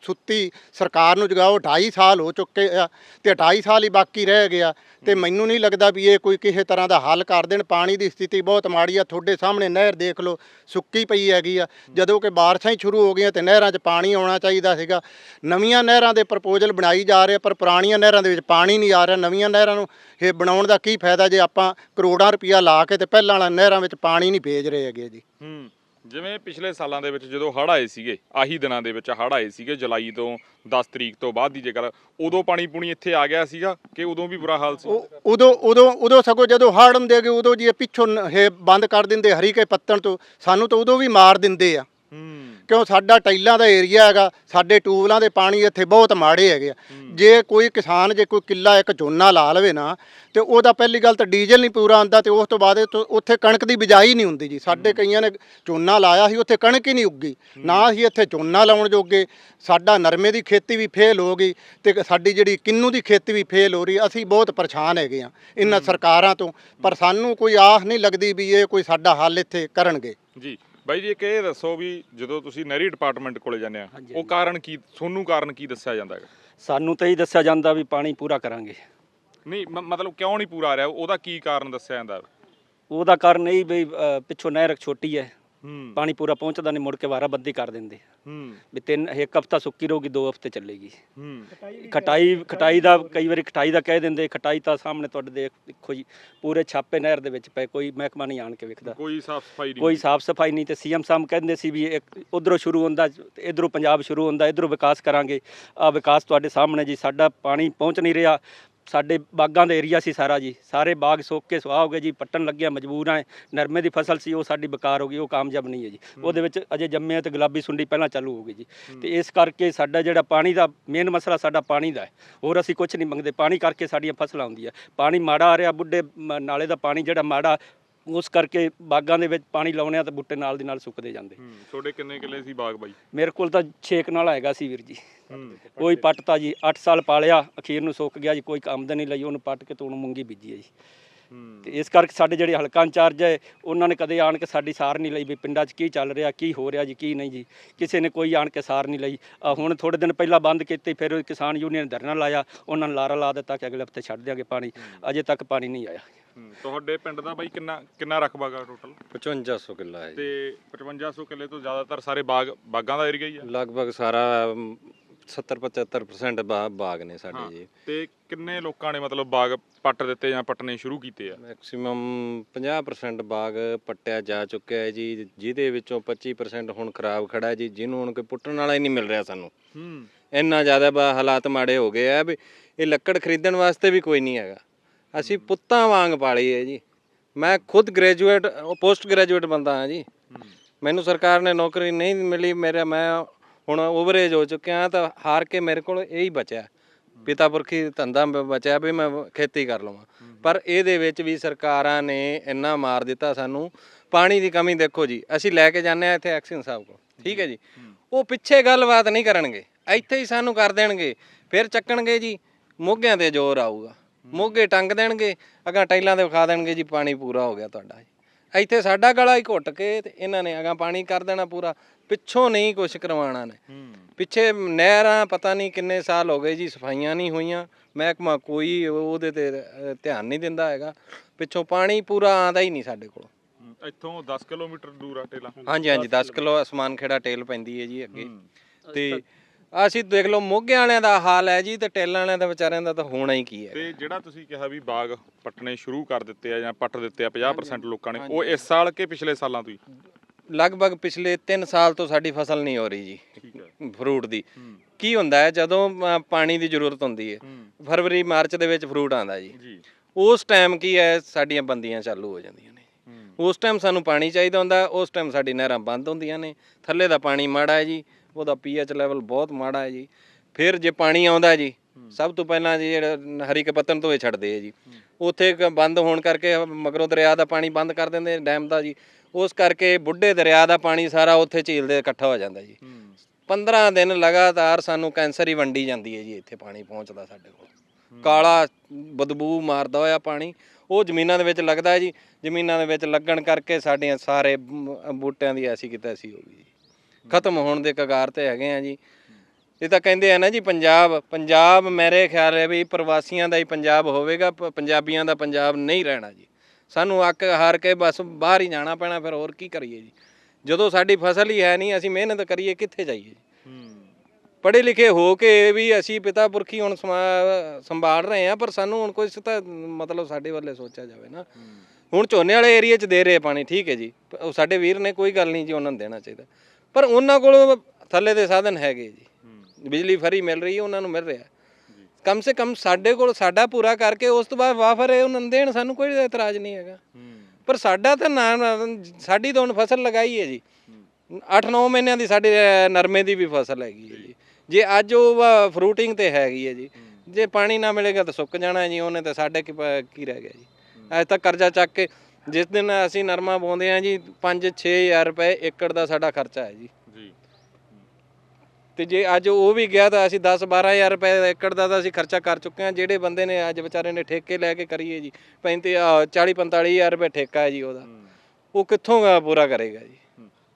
ਸੁੱਤੀ ਸਰਕਾਰ ਨੂੰ ਜਗਾਓ 2.5 ਸਾਲ ਹੋ ਚੁੱਕੇ ਆ ਤੇ 2.5 ਸਾਲ ਹੀ ਬਾਕੀ ਰਹਿ ਗਿਆ ਤੇ ਮੈਨੂੰ ਨਹੀਂ ਲੱਗਦਾ ਵੀ ਇਹ ਕੋਈ ਕਿਸੇ ਤਰ੍ਹਾਂ ਦਾ ਹੱਲ ਕਰ ਦੇਣ। ਪਾਣੀ ਦੀ ਸਥਿਤੀ ਬਹੁਤ ਮਾੜੀ ਆ। ਤੁਹਾਡੇ ਸਾਹਮਣੇ ਨਹਿਰ ਦੇਖ ਲਓ, ਸੁੱਕੀ ਪਈ ਹੈਗੀ ਆ। ਜਦੋਂ ਕਿ ਬਾਰਿਸ਼ਾਂ ਹੀ ਸ਼ੁਰੂ ਹੋ ਗਈਆਂ ਤੇ ਨਹਿਰਾਂ 'ਚ ਪਾਣੀ ਆਉਣਾ ਚਾਹੀਦਾ ਸੀਗਾ। ਨਵੀਆਂ ਨਹਿਰਾਂ ਦੇ ਪ੍ਰਪੋਜ਼ਲ ਬਣਾਈ ਜਾ ਰਹੇ ਪਰ ਪੁਰਾਣੀਆਂ ਨਹਿਰਾਂ ਦੇ ਵਿੱਚ ਪਾਣੀ ਨਹੀਂ ਆ ਰਿਹਾ। ਨਵੀਆਂ ਨਹਿਰਾਂ ਨੂੰ ਇਹ ਬਣਾਉਣ ਦਾ ਕੀ ਫਾਇਦਾ ਜੇ ਆਪਾਂ ਕਰੋੜਾਂ ਰੁਪਈਆ ਲਾ ਕੇ ਤੇ ਪਹਿਲਾਂ ਵਾਲਾ ਨਹਿਰਾਂ ਵਿੱਚ ਪਾਣੀ ਨਹੀਂ ਭੇਜ ਰਹੇ ਹੈਗੇ ਜੀ। ਹੂੰ। ਜਿਵੇਂ ਪਿਛਲੇ ਸਾਲਾਂ ਦੇ ਵਿੱਚ ਜਦੋਂ ਹੜ੍ਹ ਆਏ ਸੀਗੇ ਆਹੀ ਦਿਨਾਂ ਦੇ ਵਿੱਚ ਹੜ੍ਹ ਆਏ ਸੀਗੇ ਜੁਲਾਈ ਤੋਂ 10 ਤਰੀਕ ਤੋਂ ਬਾਅਦ ਦੀ ਜੇਕਰ ਉਦੋਂ ਪਾਣੀ ਪੂਣੀ ਇੱਥੇ ਆ ਗਿਆ ਸੀਗਾ ਕਿ ਉਦੋਂ ਵੀ ਬੁਰਾ ਹਾਲ ਸੀ? ਉਦੋਂ ਉਦੋਂ ਉਦੋਂ ਸਗੋਂ ਜਦੋਂ ਹੜ੍ਹ ਹੁੰਦੇ ਗਏ ਉਦੋਂ ਜੀ ਇਹ ਪਿੱਛੋਂ ਇਹ ਬੰਦ ਕਰ ਦਿੰਦੇ ਹਰੀਕੇ ਪੱਤਣ ਤੋਂ ਸਾਨੂੰ ਤਾਂ ਉਦੋਂ ਵੀ ਮਾਰ ਦਿੰਦੇ ਆ। ਹੂੰ। ਕਿਉਂ ਸਾਡਾ ਟੈਲਾਂ ਦਾ ਏਰੀਆ ਹੈਗਾ ਸਾਡੇ ਟਿਊਬਲਾਂ ਦੇ ਪਾਣੀ ਇੱਥੇ ਬਹੁਤ ਮਾੜੇ ਹੈਗੇ ਆ। ਜੇ ਕੋਈ ਕਿਸਾਨ ਜੇ ਕੋਈ ਕਿੱਲਾ ਇੱਕ ਝੋਨਾ ਲਾ ਲਵੇ ਨਾ ਤੇ ਉਹਦਾ ਪਹਿਲੀ ਗੱਲ ਤਾਂ ਡੀਜ਼ਲ ਨਹੀਂ ਪੂਰਾ ਆਉਂਦਾ ਤੇ ਉਸ ਤੋਂ ਬਾਅਦ ਉੱਥੇ ਕਣਕ ਦੀ ਬਿਜਾਈ ਨਹੀਂ ਹੁੰਦੀ ਜੀ। ਸਾਡੇ ਕਈਆਂ ਨੇ ਝੋਨਾ ਲਾਇਆ ਸੀ ਉੱਥੇ ਕਣਕ ਹੀ ਨਹੀਂ ਉੱਗੀ। ਨਾ ਅਸੀਂ ਇੱਥੇ ਝੋਨਾ ਲਾਉਣ ਜੋਗੇ। ਸਾਡਾ ਨਰਮੇ ਦੀ ਖੇਤੀ ਵੀ ਫੇਲ ਹੋ ਗਈ ਤੇ ਸਾਡੀ ਜਿਹੜੀ ਕਿੰਨੂ ਦੀ ਖੇਤੀ ਵੀ ਫੇਲ ਹੋ ਰਹੀ ਅਸੀਂ ਬਹੁਤ ਪਰੇਸ਼ਾਨ ਹੈਗੇ ਆ ਇਹਨਾਂ ਸਰਕਾਰਾਂ ਤੋਂ। ਪਰ ਸਾਨੂੰ ਕੋਈ ਆਸ ਨਹੀਂ ਲੱਗਦੀ ਵੀ ਇਹ ਕੋਈ ਸਾਡਾ ਹੱਲ ਇੱਥੇ ਕਰਨਗੇ। ਜੀ। ਬਾਈ ਜੀ ਇੱਕ ਇਹ ਦੱਸੋ ਵੀ ਜਦੋਂ ਤੁਸੀਂ ਨਹਿਰੀ ਡਿਪਾਰਟਮੈਂਟ ਕੋਲੇ ਜਾਂਦੇ ਆ ਹਾਂਜੀ, ਉਹ ਕਾਰਨ ਕੀ ਤੁਹਾਨੂੰ ਕਾਰਨ ਕੀ ਦੱਸਿਆ ਜਾਂਦਾ ਹੈਗਾ? ਸਾਨੂੰ ਤਾਂ ਇਹ ਦੱਸਿਆ ਜਾਂਦਾ ਵੀ ਪਾਣੀ ਪੂਰਾ ਕਰਾਂਗੇ। ਨਹੀਂ ਮ- ਮਤਲਬ ਕਿਉਂ ਨਹੀਂ ਪੂਰਾ ਆ ਰਿਹਾ? ਉਹਦਾ ਕੀ ਕਾਰਨ ਦੱਸਿਆ ਜਾਂਦਾ? ਉਹਦਾ ਕਾਰਨ ਇਹ ਵੀ ਅ, ਪਿੱਛੋਂ ਨਹਿਰ ਛੋਟੀ ਹੂੰ। ਪਾਣੀ ਪੂਰਾ ਪਹੁੰਚਦਾ ਨਹੀਂ ਮੁੜ ਕੇ ਵਾਰਾਬੰਦੀ ਕਰ ਦਿੰਦੇ। ਹੂੰ। ਵੀ ਤਿੰਨ ਇੱਕ ਹਫਤਾ ਸੁੱਕੀ ਰਹੂਗੀ ਦੋ ਹਫ਼ਤੇ ਚੱਲੇਗੀ। ਹੂੰ। ਖਟਾਈ ਖਟਾਈ ਦਾ ਕਈ ਵਾਰੀ ਖਟਾਈ ਦਾ ਕਹਿ ਦਿੰਦੇ ਖਟਾਈ ਤਾਂ ਸਾਹਮਣੇ ਤੁਹਾਡੇ ਦੇਖ ਦੇਖੋ ਜੀ ਪੂਰੇ ਛਾਪੇ ਨਹਿਰ ਦੇ ਵਿੱਚ ਪਏ ਕੋਈ ਮਹਿਕਮਾ ਨਹੀਂ ਆਣ ਕੇ ਵੇਖਦਾ। ਕੋਈ ਸਾਫ਼ ਸਫ਼ਾਈ ਨਹੀਂ। ਕੋਈ ਸਾਫ਼ ਸਫ਼ਾਈ ਨਹੀਂ ਤੇ ਸੀਐਮ ਸਾਹਿਬ ਕਹਿੰਦੇ ਸੀ ਵੀ ਇੱਕ ਉਧਰੋਂ ਸ਼ੁਰੂ ਹੁੰਦਾ ਇਧਰੋਂ ਪੰਜਾਬ ਸ਼ੁਰੂ ਹੁੰਦਾ ਇਧਰੋਂ ਵਿਕਾਸ ਕਰਾਂਗੇ। ਆ ਵਿਕਾਸ ਤੁਹਾਡੇ ਸਾਹਮਣੇ ਜੀ ਸਾਡਾ ਪਾਣੀ ਪਹੁੰਚ ਨਹੀਂ ਰਿਹਾ। ਸਾਡੇ ਬਾਗਾਂ ਦਾ ਏਰੀਆ ਸੀ ਸਾਰਾ ਜੀ। ਸਾਰੇ ਬਾਗ ਸੁੱਕ ਕੇ ਸੁਆਹ ਹੋ ਗਏ ਜੀ ਪੱਟਣ ਲੱਗਿਆ ਮਜਬੂਰ ਆ ਨਰਮੇ ਦੀ ਫਸਲ ਸੀ ਉਹ ਸਾਡੀ ਬਕਾਰ ਹੋ ਗਈ ਉਹ ਕਾਮਯਾਬ ਨਹੀਂ ਹੈ ਜੀ। ਉਹਦੇ ਵਿੱਚ ਅਜੇ ਜੰਮੇ ਤੇ ਗੁਲਾਬੀ ਸੁੰਡੀ ਪਹਿਲਾਂ ਚਾਲੂ ਹੋ ਗਈ ਜੀ। ਤੇ ਇਸ ਕਰਕੇ ਸਾਡਾ ਜਿਹੜਾ ਪਾਣੀ ਦਾ ਮੇਨ ਮਸਲਾ ਸਾਡਾ ਪਾਣੀ ਦਾ ਹੈ। ਹੋਰ ਅਸੀਂ ਕੁਝ ਨਹੀਂ ਮੰਗਦੇ। ਪਾਣੀ ਕਰਕੇ ਸਾਡੀਆਂ ਫਸਲਾਂ ਹੁੰਦੀਆਂ। ਪਾਣੀ ਮਾੜਾ ਆ ਰਿਹਾ ਬੁੱਢੇ ਨਾਲੇ ਦਾ ਪਾਣੀ ਜਿਹੜਾ ਮਾੜਾ ਉਸ ਕਰਕੇ ਬਾਗਾਂ ਦੇ ਵਿੱਚ ਪਾਣੀ ਲਾਉਣੇ ਆ ਤੇ ਬੂਟੇ ਨਾਲ ਦੀ ਨਾਲ ਸੁੱਕਦੇ ਜਾਂਦੇ। ਹੂੰ ਤੁਹਾਡੇ ਕਿੰਨੇ ਕਿੱਲੇ ਸੀ ਬਾਗ ਬਾਈ? ਮੇਰੇ ਕੋਲ ਤਾਂ ਛੇਕ ਨਾਲ ਹੈਗਾ ਸੀ ਵੀਰ ਜੀ। ਕੋਈ ਪੱਟਤਾ ਜੀ 8 ਸਾਲ ਪਾਲਿਆ ਅਖੀਰ ਨੂੰ ਸੁੱਕ ਗਿਆ ਜੀ ਕੋਈ ਆਮਦਨੀ ਲਈ ਉਹਨੂੰ ਪੱਟ ਕੇ ਤੋਂ ਮੂੰਗੀ ਬੀਜੀ ਹੈ ਜੀ। ਤੇ ਇਸ ਕਰਕੇ ਸਾਡੇ ਜਿਹੜੇ ਹਲਕਾ ਇੰਚਾਰਜ ਹੈ ਉਹਨਾਂ ਨੇ ਕਦੇ ਆਣ ਕੇ ਸਾਡੀ ਸਾਰ ਨਹੀਂ ਲਈ ਵੀ ਪਿੰਡਾਂ 'ਚ ਕੀ ਚੱਲ ਰਿਹਾ ਕੀ ਹੋ ਰਿਹਾ ਜੀ ਕੀ ਨਹੀਂ ਜੀ। ਕਿਸੇ ਨੇ ਕੋਈ ਆਣ ਕੇ ਸਾਰ ਨਹੀਂ ਲਈ। ਹੁਣ ਥੋੜੇ ਦਿਨ ਪਹਿਲਾਂ ਬੰਦ ਕੀਤੀ ਫਿਰ ਕਿਸਾਨ ਯੂਨੀਅਨ ਧਰਨਾ ਲਾਇਆ ਉਹਨਾਂ ਨੇ ਲਾਰਾ ਲਾ ਦਿੱਤਾ ਕਿ ਅਗਲੇ ਹਫ਼ਤੇ ਛੱਡ ਦਿਆਂਗੇ ਪਾਣੀ। ਅਜੇ ਤੱਕ ਪਾਣੀ ਨਹੀਂ ਆਇਆ। ਹੂੰ, ਤੁਹਾਡੇ ਪਿੰਡ ਦਾ ਬਾਈ ਕਿੰਨਾ ਕਿੰਨਾ ਰਕਬਾਗਾ ਟੋਟਲ 5500 ਕਿੱਲਾ ਹੈ ਜੀ। ਤੇ 5500 ਕਿੱਲੇ ਤੋਂ ਜ਼ਿਆਦਾਤਰ ਸਾਰੇ ਬਾਗ ਬਾਗਾਂ ਦਾ ਏਰੀਆ ਹੀ ਆ? ਲਗਭਗ ਸਾਰਾ 70 75% ਬਾ- ਬਾਗ ਨੇ ਸਾਡੇ। ਜੀ। ਤੇ ਕਿੰਨੇ ਲੋਕਾਂ ਨੇ ਮਤਲਬ ਬਾਗ ਪੱਟ ਦਿੱਤੇ ਜਾਂ ਪੱਟਣੇ ਸ਼ੁਰੂ ਕੀਤੇ ਆ? ਮੈਕਸਿਮਮ 50% ਬਾਗ ਪੱਟਿਆ ਜਾ ਚੁੱਕਿਆ ਹੈ ਜੀ ਜਿਹਦੇ ਵਿੱਚੋਂ 25% ਹੁਣ ਖਰਾਬ ਖੜਾ ਹੈ ਜੀ ਜਿਹਨੂੰ ਹੁਣ ਕੋਈ ਪੁੱਟਣ ਵਾਲਾ ਹੀ ਨਹੀਂ ਮਿਲ ਰਿਹਾ ਸਾਨੂੰ। ਹੂੰ। ਇੰਨਾ ਜ਼ਿਆਦਾ ਬਾ- ਹਾਲਾਤ ਮਾੜੇ ਹੋ ਗਏ ਆ ਵੀ ਇਹ ਲੱਕੜ ਖਰੀਦਣ ਵਾਸਤੇ ਵੀ ਕੋਈ ਨਹੀਂ ਹੈਗਾ। ਅਸੀਂ ਪੁੱਤਾਂ ਵਾਂਗ ਪਾਲੀ ਹੈ ਜੀ। ਮੈਂ ਖੁਦ ਗ੍ਰੈਜੂਏਟ ਪੋਸਟ ਗ੍ਰੈਜੂਏਟ ਬੰਦਾ ਹਾਂ ਜੀ। ਮੈਨੂੰ ਸਰਕਾਰ ਨੇ ਨੌਕਰੀ ਨਹੀਂ ਮਿਲੀ, ਮੇਰਾ ਮੈਂ ਹੁਣ ਓਵਰੇਜ ਹੋ ਚੁੱਕਿਆ ਤਾਂ ਹਾਰ ਕੇ ਮੇਰੇ ਕੋਲ ਇਹੀ ਬਚਿਆ। ਪਿਤਾ ਪੁਰਖੀ ਧੰਦਾ ਬਚਿਆ ਵੀ ਮੈਂ ਖੇਤੀ ਕਰ ਲਵਾਂ। ਪਰ ਇਹਦੇ ਵਿੱਚ ਵੀ ਸਰਕਾਰਾਂ ਨੇ ਇੰਨਾ ਮਾਰ ਦਿੱਤਾ ਸਾਨੂੰ। ਪਾਣੀ ਦੀ ਕਮੀ ਦੇਖੋ ਜੀ, ਅਸੀਂ ਲੈ ਕੇ ਜਾਂਦੇ ਆ ਇੱਥੇ ਐਕਸ਼ਨ ਸਾਹਿਬ ਕੋਲ, ਠੀਕ ਹੈ ਜੀ। ਉਹ ਪਿੱਛੇ ਗੱਲਬਾਤ ਨਹੀਂ ਕਰਨਗੇ, ਇੱਥੇ ਹੀ ਸਾਨੂੰ ਕਰ ਦੇਣਗੇ, ਫਿਰ ਚੱਕਣਗੇ ਜੀ ਮੋਗਿਆਂ ਤੇ ਜ਼ੋਰ ਆਊਗਾ। ਮੋਗੇ ਟੰਗ ਦੇਣਗੇ ਅਗਾ ਟਾਈਲਾਂ ਤੇ ਵਿਖਾ ਦੇਣਗੇ ਜੀ ਪਾਣੀ ਪੂਰਾ ਹੋ ਗਿਆ ਤੁਹਾਡਾ ਜੀ। ਇੱਥੇ ਸਾਡਾ ਗਲਾ ਹੀ ਘੁੱਟ ਕੇ ਤੇ ਇਹਨਾਂ ਨੇ ਅਗਾ ਪਾਣੀ ਕਰ ਦੇਣਾ ਪੂਰਾ। ਪਿੱਛੋਂ ਨਹੀਂ ਕੁਝ ਕਰਵਾਉਣਾ ਨੇ। ਪਿੱਛੇ ਨਹਿਰਾਂ ਪਤਾ ਨਹੀਂ ਕਿੰਨੇ ਸਾਲ ਹੋ ਗਏ ਜੀ ਸਫਾਈਆਂ ਨਹੀਂ ਹੋਈਆਂ। ਮਹਿਕਮਾ ਕੋਈ ਉਹਦੇ ਤੇ ਧਿਆਨ ਨਹੀਂ ਦਿੰਦਾ ਹੈਗਾ। ਪਿੱਛੋਂ ਪਾਣੀ ਪੂਰਾ ਆਂਦਾ ਹੀ ਨਹੀਂ ਸਾਡੇ ਕੋਲ। ਇੱਥੋਂ 10 ਕਿਲੋਮੀਟਰ ਦੂਰ ਆ ਟੇਲਾ। ਹਾਂਜੀ ਹਾਂਜੀ 10 ਕਿਲੋ ਅਸਮਾਨ ਖੇੜਾ ਟੇਲ ਪੈਂਦੀ ਹੈ ਜੀ ਅੱਗੇ। ਤੇ ਅਸੀਂ ਦੇਖ ਲਓ ਮੋਗੇ ਵਾਲਿਆਂ ਦਾ ਹਾਲ ਹੈ ਜੀ ਤੇ ਟੇਲਾਂ ਵਾਲਿਆਂ ਦਾ ਵਿਚਾਰਿਆਂ ਦਾ ਤਾਂ ਹੋਣਾ ਹੀ ਕੀ ਹੈ। ਤੇ ਜਿਹੜਾ ਤੁਸੀਂ ਕਿਹਾ ਵੀ ਬਾਗ ਪੱਟਣੇ ਸ਼ੁਰੂ ਕਰ ਦਿੱਤੇ ਆ ਜਾਂ ਪੱਟ ਦਿੱਤੇ ਆ 50% ਲੋਕਾਂ ਨੇ ਉਹ ਇਸ ਸਾਲ ਕੇ ਪਿਛਲੇ ਸਾਲਾਂ ਤੋਂ ਹੀ? ਲਗਭਗ ਪਿਛਲੇ 3 ਸਾਲ ਤੋਂ ਸਾਡੀ ਫਸਲ ਨਹੀਂ ਹੋ ਰਹੀ ਜੀ ਫਰੂਟ ਦੀ। ਕੀ ਹੁੰਦਾ ਹੈ ਜਦੋਂ ਅ, ਪਾਣੀ ਦੀ ਜ਼ਰੂਰਤ ਹੁੰਦੀ ਹੈ ਫਰਵਰੀ ਮਾਰਚ ਦੇ ਵਿੱਚ ਫਰੂਟ ਆਂਦਾ ਜੀ। ਉਸ ਟਾਈਮ ਕੀ ਹੈ ਸਾਡੀਆਂ ਬੰਦੀਆਂ ਚਾਲੂ ਹੋ ਜਾਂਦੀਆਂ ਨੇ। ਉਸ ਟਾਈਮ ਸਾਨੂੰ ਪਾਣੀ ਚਾਹੀਦਾ ਹੁੰਦਾ ਉਸ ਟਾਈਮ ਸਾਡੀ ਨਹਿਰਾਂ ਬੰਦ ਹੁੰਦੀਆਂ ਨੇ। ਥੱਲੇ ਦਾ ਪਾਣੀ ਮਾੜਾ ਹੈ ਜੀ ਉਹਦਾ ਪੀਐਚ ਲੈਵਲ ਬਹੁਤ ਮਾੜਾ ਹੈ ਜੀ। ਫਿਰ ਜੇ ਪਾਣੀ ਆਉਂਦਾ ਜੀ ਸਭ ਤੋਂ ਪਹਿਲਾਂ ਜੀ ਜਿਹੜਾ ਹਰੀ ਕੇ ਪੱਤਨ ਤੋਂ ਇਹ ਛੱਡਦੇ ਆ ਜੀ। ਉੱਥੇ ਇੱਕ ਬੰਦ ਹੋਣ ਕਰਕੇ ਮਗਰੋਂ ਦਰਿਆ ਦਾ ਪਾਣੀ ਬੰਦ ਕਰ ਦਿੰਦੇ ਡੈਮ ਦਾ ਜੀ। ਉਸ ਕਰਕੇ ਬੁੱਢੇ ਦਰਿਆ ਦਾ ਪਾਣੀ ਸਾਰਾ ਉੱਥੇ ਝੀਲ ਦੇ ਇਕੱਠਾ ਹੋ ਜਾਂਦਾ ਜੀ। ਹੂੰ। 15 ਦਿਨ ਲਗਾਤਾਰ ਸਾਨੂੰ ਕੈਂਸਰ ਹੀ ਵੰਡੀ ਜਾਂਦੀ ਹੈ ਜੀ ਇੱਥੇ ਪਾਣੀ ਪਹੁੰਚਦਾ ਸਾਡੇ ਕੋਲ। ਕਾਲਾ ਬਦਬੂ ਮਾਰਦਾ ਹੋਇਆ ਪਾਣੀ ਉਹ ਜ਼ਮੀਨਾਂ ਦੇ ਵਿੱਚ ਲੱਗਦਾ ਹੈ ਜੀ। ਜ਼ਮੀਨਾਂ ਦੇ ਵਿੱਚ ਲੱਗਣ ਕਰਕੇ ਸਾਡੀਆਂ ਸਾਰੇ ਬੂਟਿਆਂ ਦੀ ਐਸੀ ਕਿਤੇ ਐਸੀ ਹੋ ਗਈ ਜੀ। ਖਤਮ ਹੋਣ ਦੇ ਕਗਾਰ ਤੇ ਹੈਗੇ ਆ ਜੀ। ਇਹ ਤਾਂ ਕਹਿੰਦੇ ਆ ਨਾ ਜੀ, ਪੰਜਾਬ ਪੰਜਾਬ ਮੇਰੇ ਖਿਆਲ ਹੈ ਵੀ ਪ੍ਰਵਾਸੀਆਂ ਦਾ ਹੀ ਪੰਜਾਬ ਹੋਵੇਗਾ ਪੰਜਾਬੀਆਂ ਦਾ ਪੰਜਾਬ ਨਹੀਂ ਰਹਿਣਾ ਜੀ। ਸਾਨੂੰ ਅੱਕ ਹਾਰ ਕੇ ਬਸ ਬਾਹਰ ਹੀ ਜਾਣਾ ਪੈਣਾ, ਫਿਰ ਹੋਰ ਕੀ ਕਰੀਏ ਜੀ। ਜਦੋਂ ਸਾਡੀ ਫਸਲ ਹੀ ਹੈ ਨਹੀਂ, ਅਸੀਂ ਮਿਹਨਤ ਕਰੀਏ, ਕਿੱਥੇ ਜਾਈਏ ਜੀ। ਪੜ੍ਹੇ ਲਿਖੇ ਹੋ ਕੇ ਵੀ ਅਸੀਂ ਪਿਤਾ ਪੁਰਖੀ ਹੁਣ ਸਮਾ- ਸੰਭਾਲ ਰਹੇ ਆ, ਪਰ ਸਾਨੂੰ ਹੁਣ ਕੋਈ ਤਾਂ ਮਤਲਬ ਸਾਡੇ ਵੱਲੇ ਸੋਚਿਆ ਜਾਵੇ ਨਾ। ਹੁਣ ਝੋਨੇ ਵਾਲੇ ਏਰੀਆ 'ਚ ਦੇ ਰਹੇ ਪਾਣੀ, ਠੀਕ ਹੈ ਜੀ। ਉਹ ਸਾਡੇ ਵੀਰ ਨੇ ਕੋਈ ਗੱਲ ਨਹੀਂ ਜੀ, ਉਹਨਾਂ ਨੂੰ ਦੇਣਾ ਚਾਹੀਦਾ। ਪਰ ਉਹਨਾਂ ਕੋਲ ਥੱਲੇ ਦੇ ਸਾਧਨ ਹੈਗੇ ਜੀ। ਬਿਜਲੀ ਫਰੀ ਮਿਲ ਰਹੀ ਹੈ ਉਹਨਾਂ ਨੂੰ ਮਿਲ ਰਿਹਾ। ਕਮ ਸੇ ਕਮ ਸਾਡੇ ਕੋਲ ਸਾਡਾ ਪੂਰਾ ਕਰਕੇ ਉਸ ਤੋਂ ਬਾਅਦ ਵਾਫਰ ਹੈ ਉਹਨਾਂ ਦੇਣ ਸਾਨੂੰ ਕੋਈ ਇਤਰਾਜ਼ ਨਹੀਂ ਹੈਗਾ। ਪਰ ਸਾਡਾ ਤਾਂ ਨਾ ਸਾਡੀ ਤਾਂ ਹੁਣ ਫਸਲ ਲਗਾਈ ਹੈ ਜੀ। 8-9 ਮਹੀਨਿਆਂ ਦੀ ਸਾਡੇ ਨਰਮੇ ਦੀ ਵੀ ਫਸਲ ਹੈਗੀ ਹੈ ਜੀ। ਜੇ ਅੱਜ ਉਹ ਫਰੂਟਿੰਗ ਤੇ ਹੈਗੀ ਹੈ ਜੀ। ਜੇ ਪਾਣੀ ਨਾ ਮਿਲੇਗਾ ਤਾਂ ਸੁੱਕ ਜਾਣਾ ਜੀ ਉਹਨੇ ਤਾਂ ਸਾਡੇ ਕੀ ਰਹਿ ਗਿਆ ਜੀ। ਅੱਜ ਤੱਕ ਕਰਜ਼ਾ ਚੱਕ ਕੇ ਜਿਸ ਦਿਨ ਅਸੀਂ ਨਰਮਾ ਬੋਂਦੇ ਆ ਜੀ 5-6000 ਰੁਪਏ ਏਕੜ ਦਾ ਸਾਡਾ ਖਰਚਾ ਹੈ ਜੀ। ਜੀ। ਤੇ ਜੇ ਅੱਜ ਉਹ ਵੀ ਗਿਆ ਤਾਂ ਅਸੀਂ 10-12000 ਰੁਪਏ ਏਕੜ ਦਾ ਤਾਂ ਅਸੀਂ ਖਰਚਾ ਕਰ ਚੁੱਕੇ ਹਾਂ। ਜਿਹੜੇ ਬੰਦੇ ਨੇ ਅੱਜ ਵਿਚਾਰੇ ਨੇ ਠੇਕੇ ਲੈ ਕੇ ਕਰੀਏ ਜੀ 35 40-45000 ਰੁਪਏ ਠੇਕਾ ਹੈ ਜੀ ਉਹਦਾ। ਉਹ ਕਿੱਥੋਂ ਪੂਰਾ ਕਰੇਗਾ ਜੀ।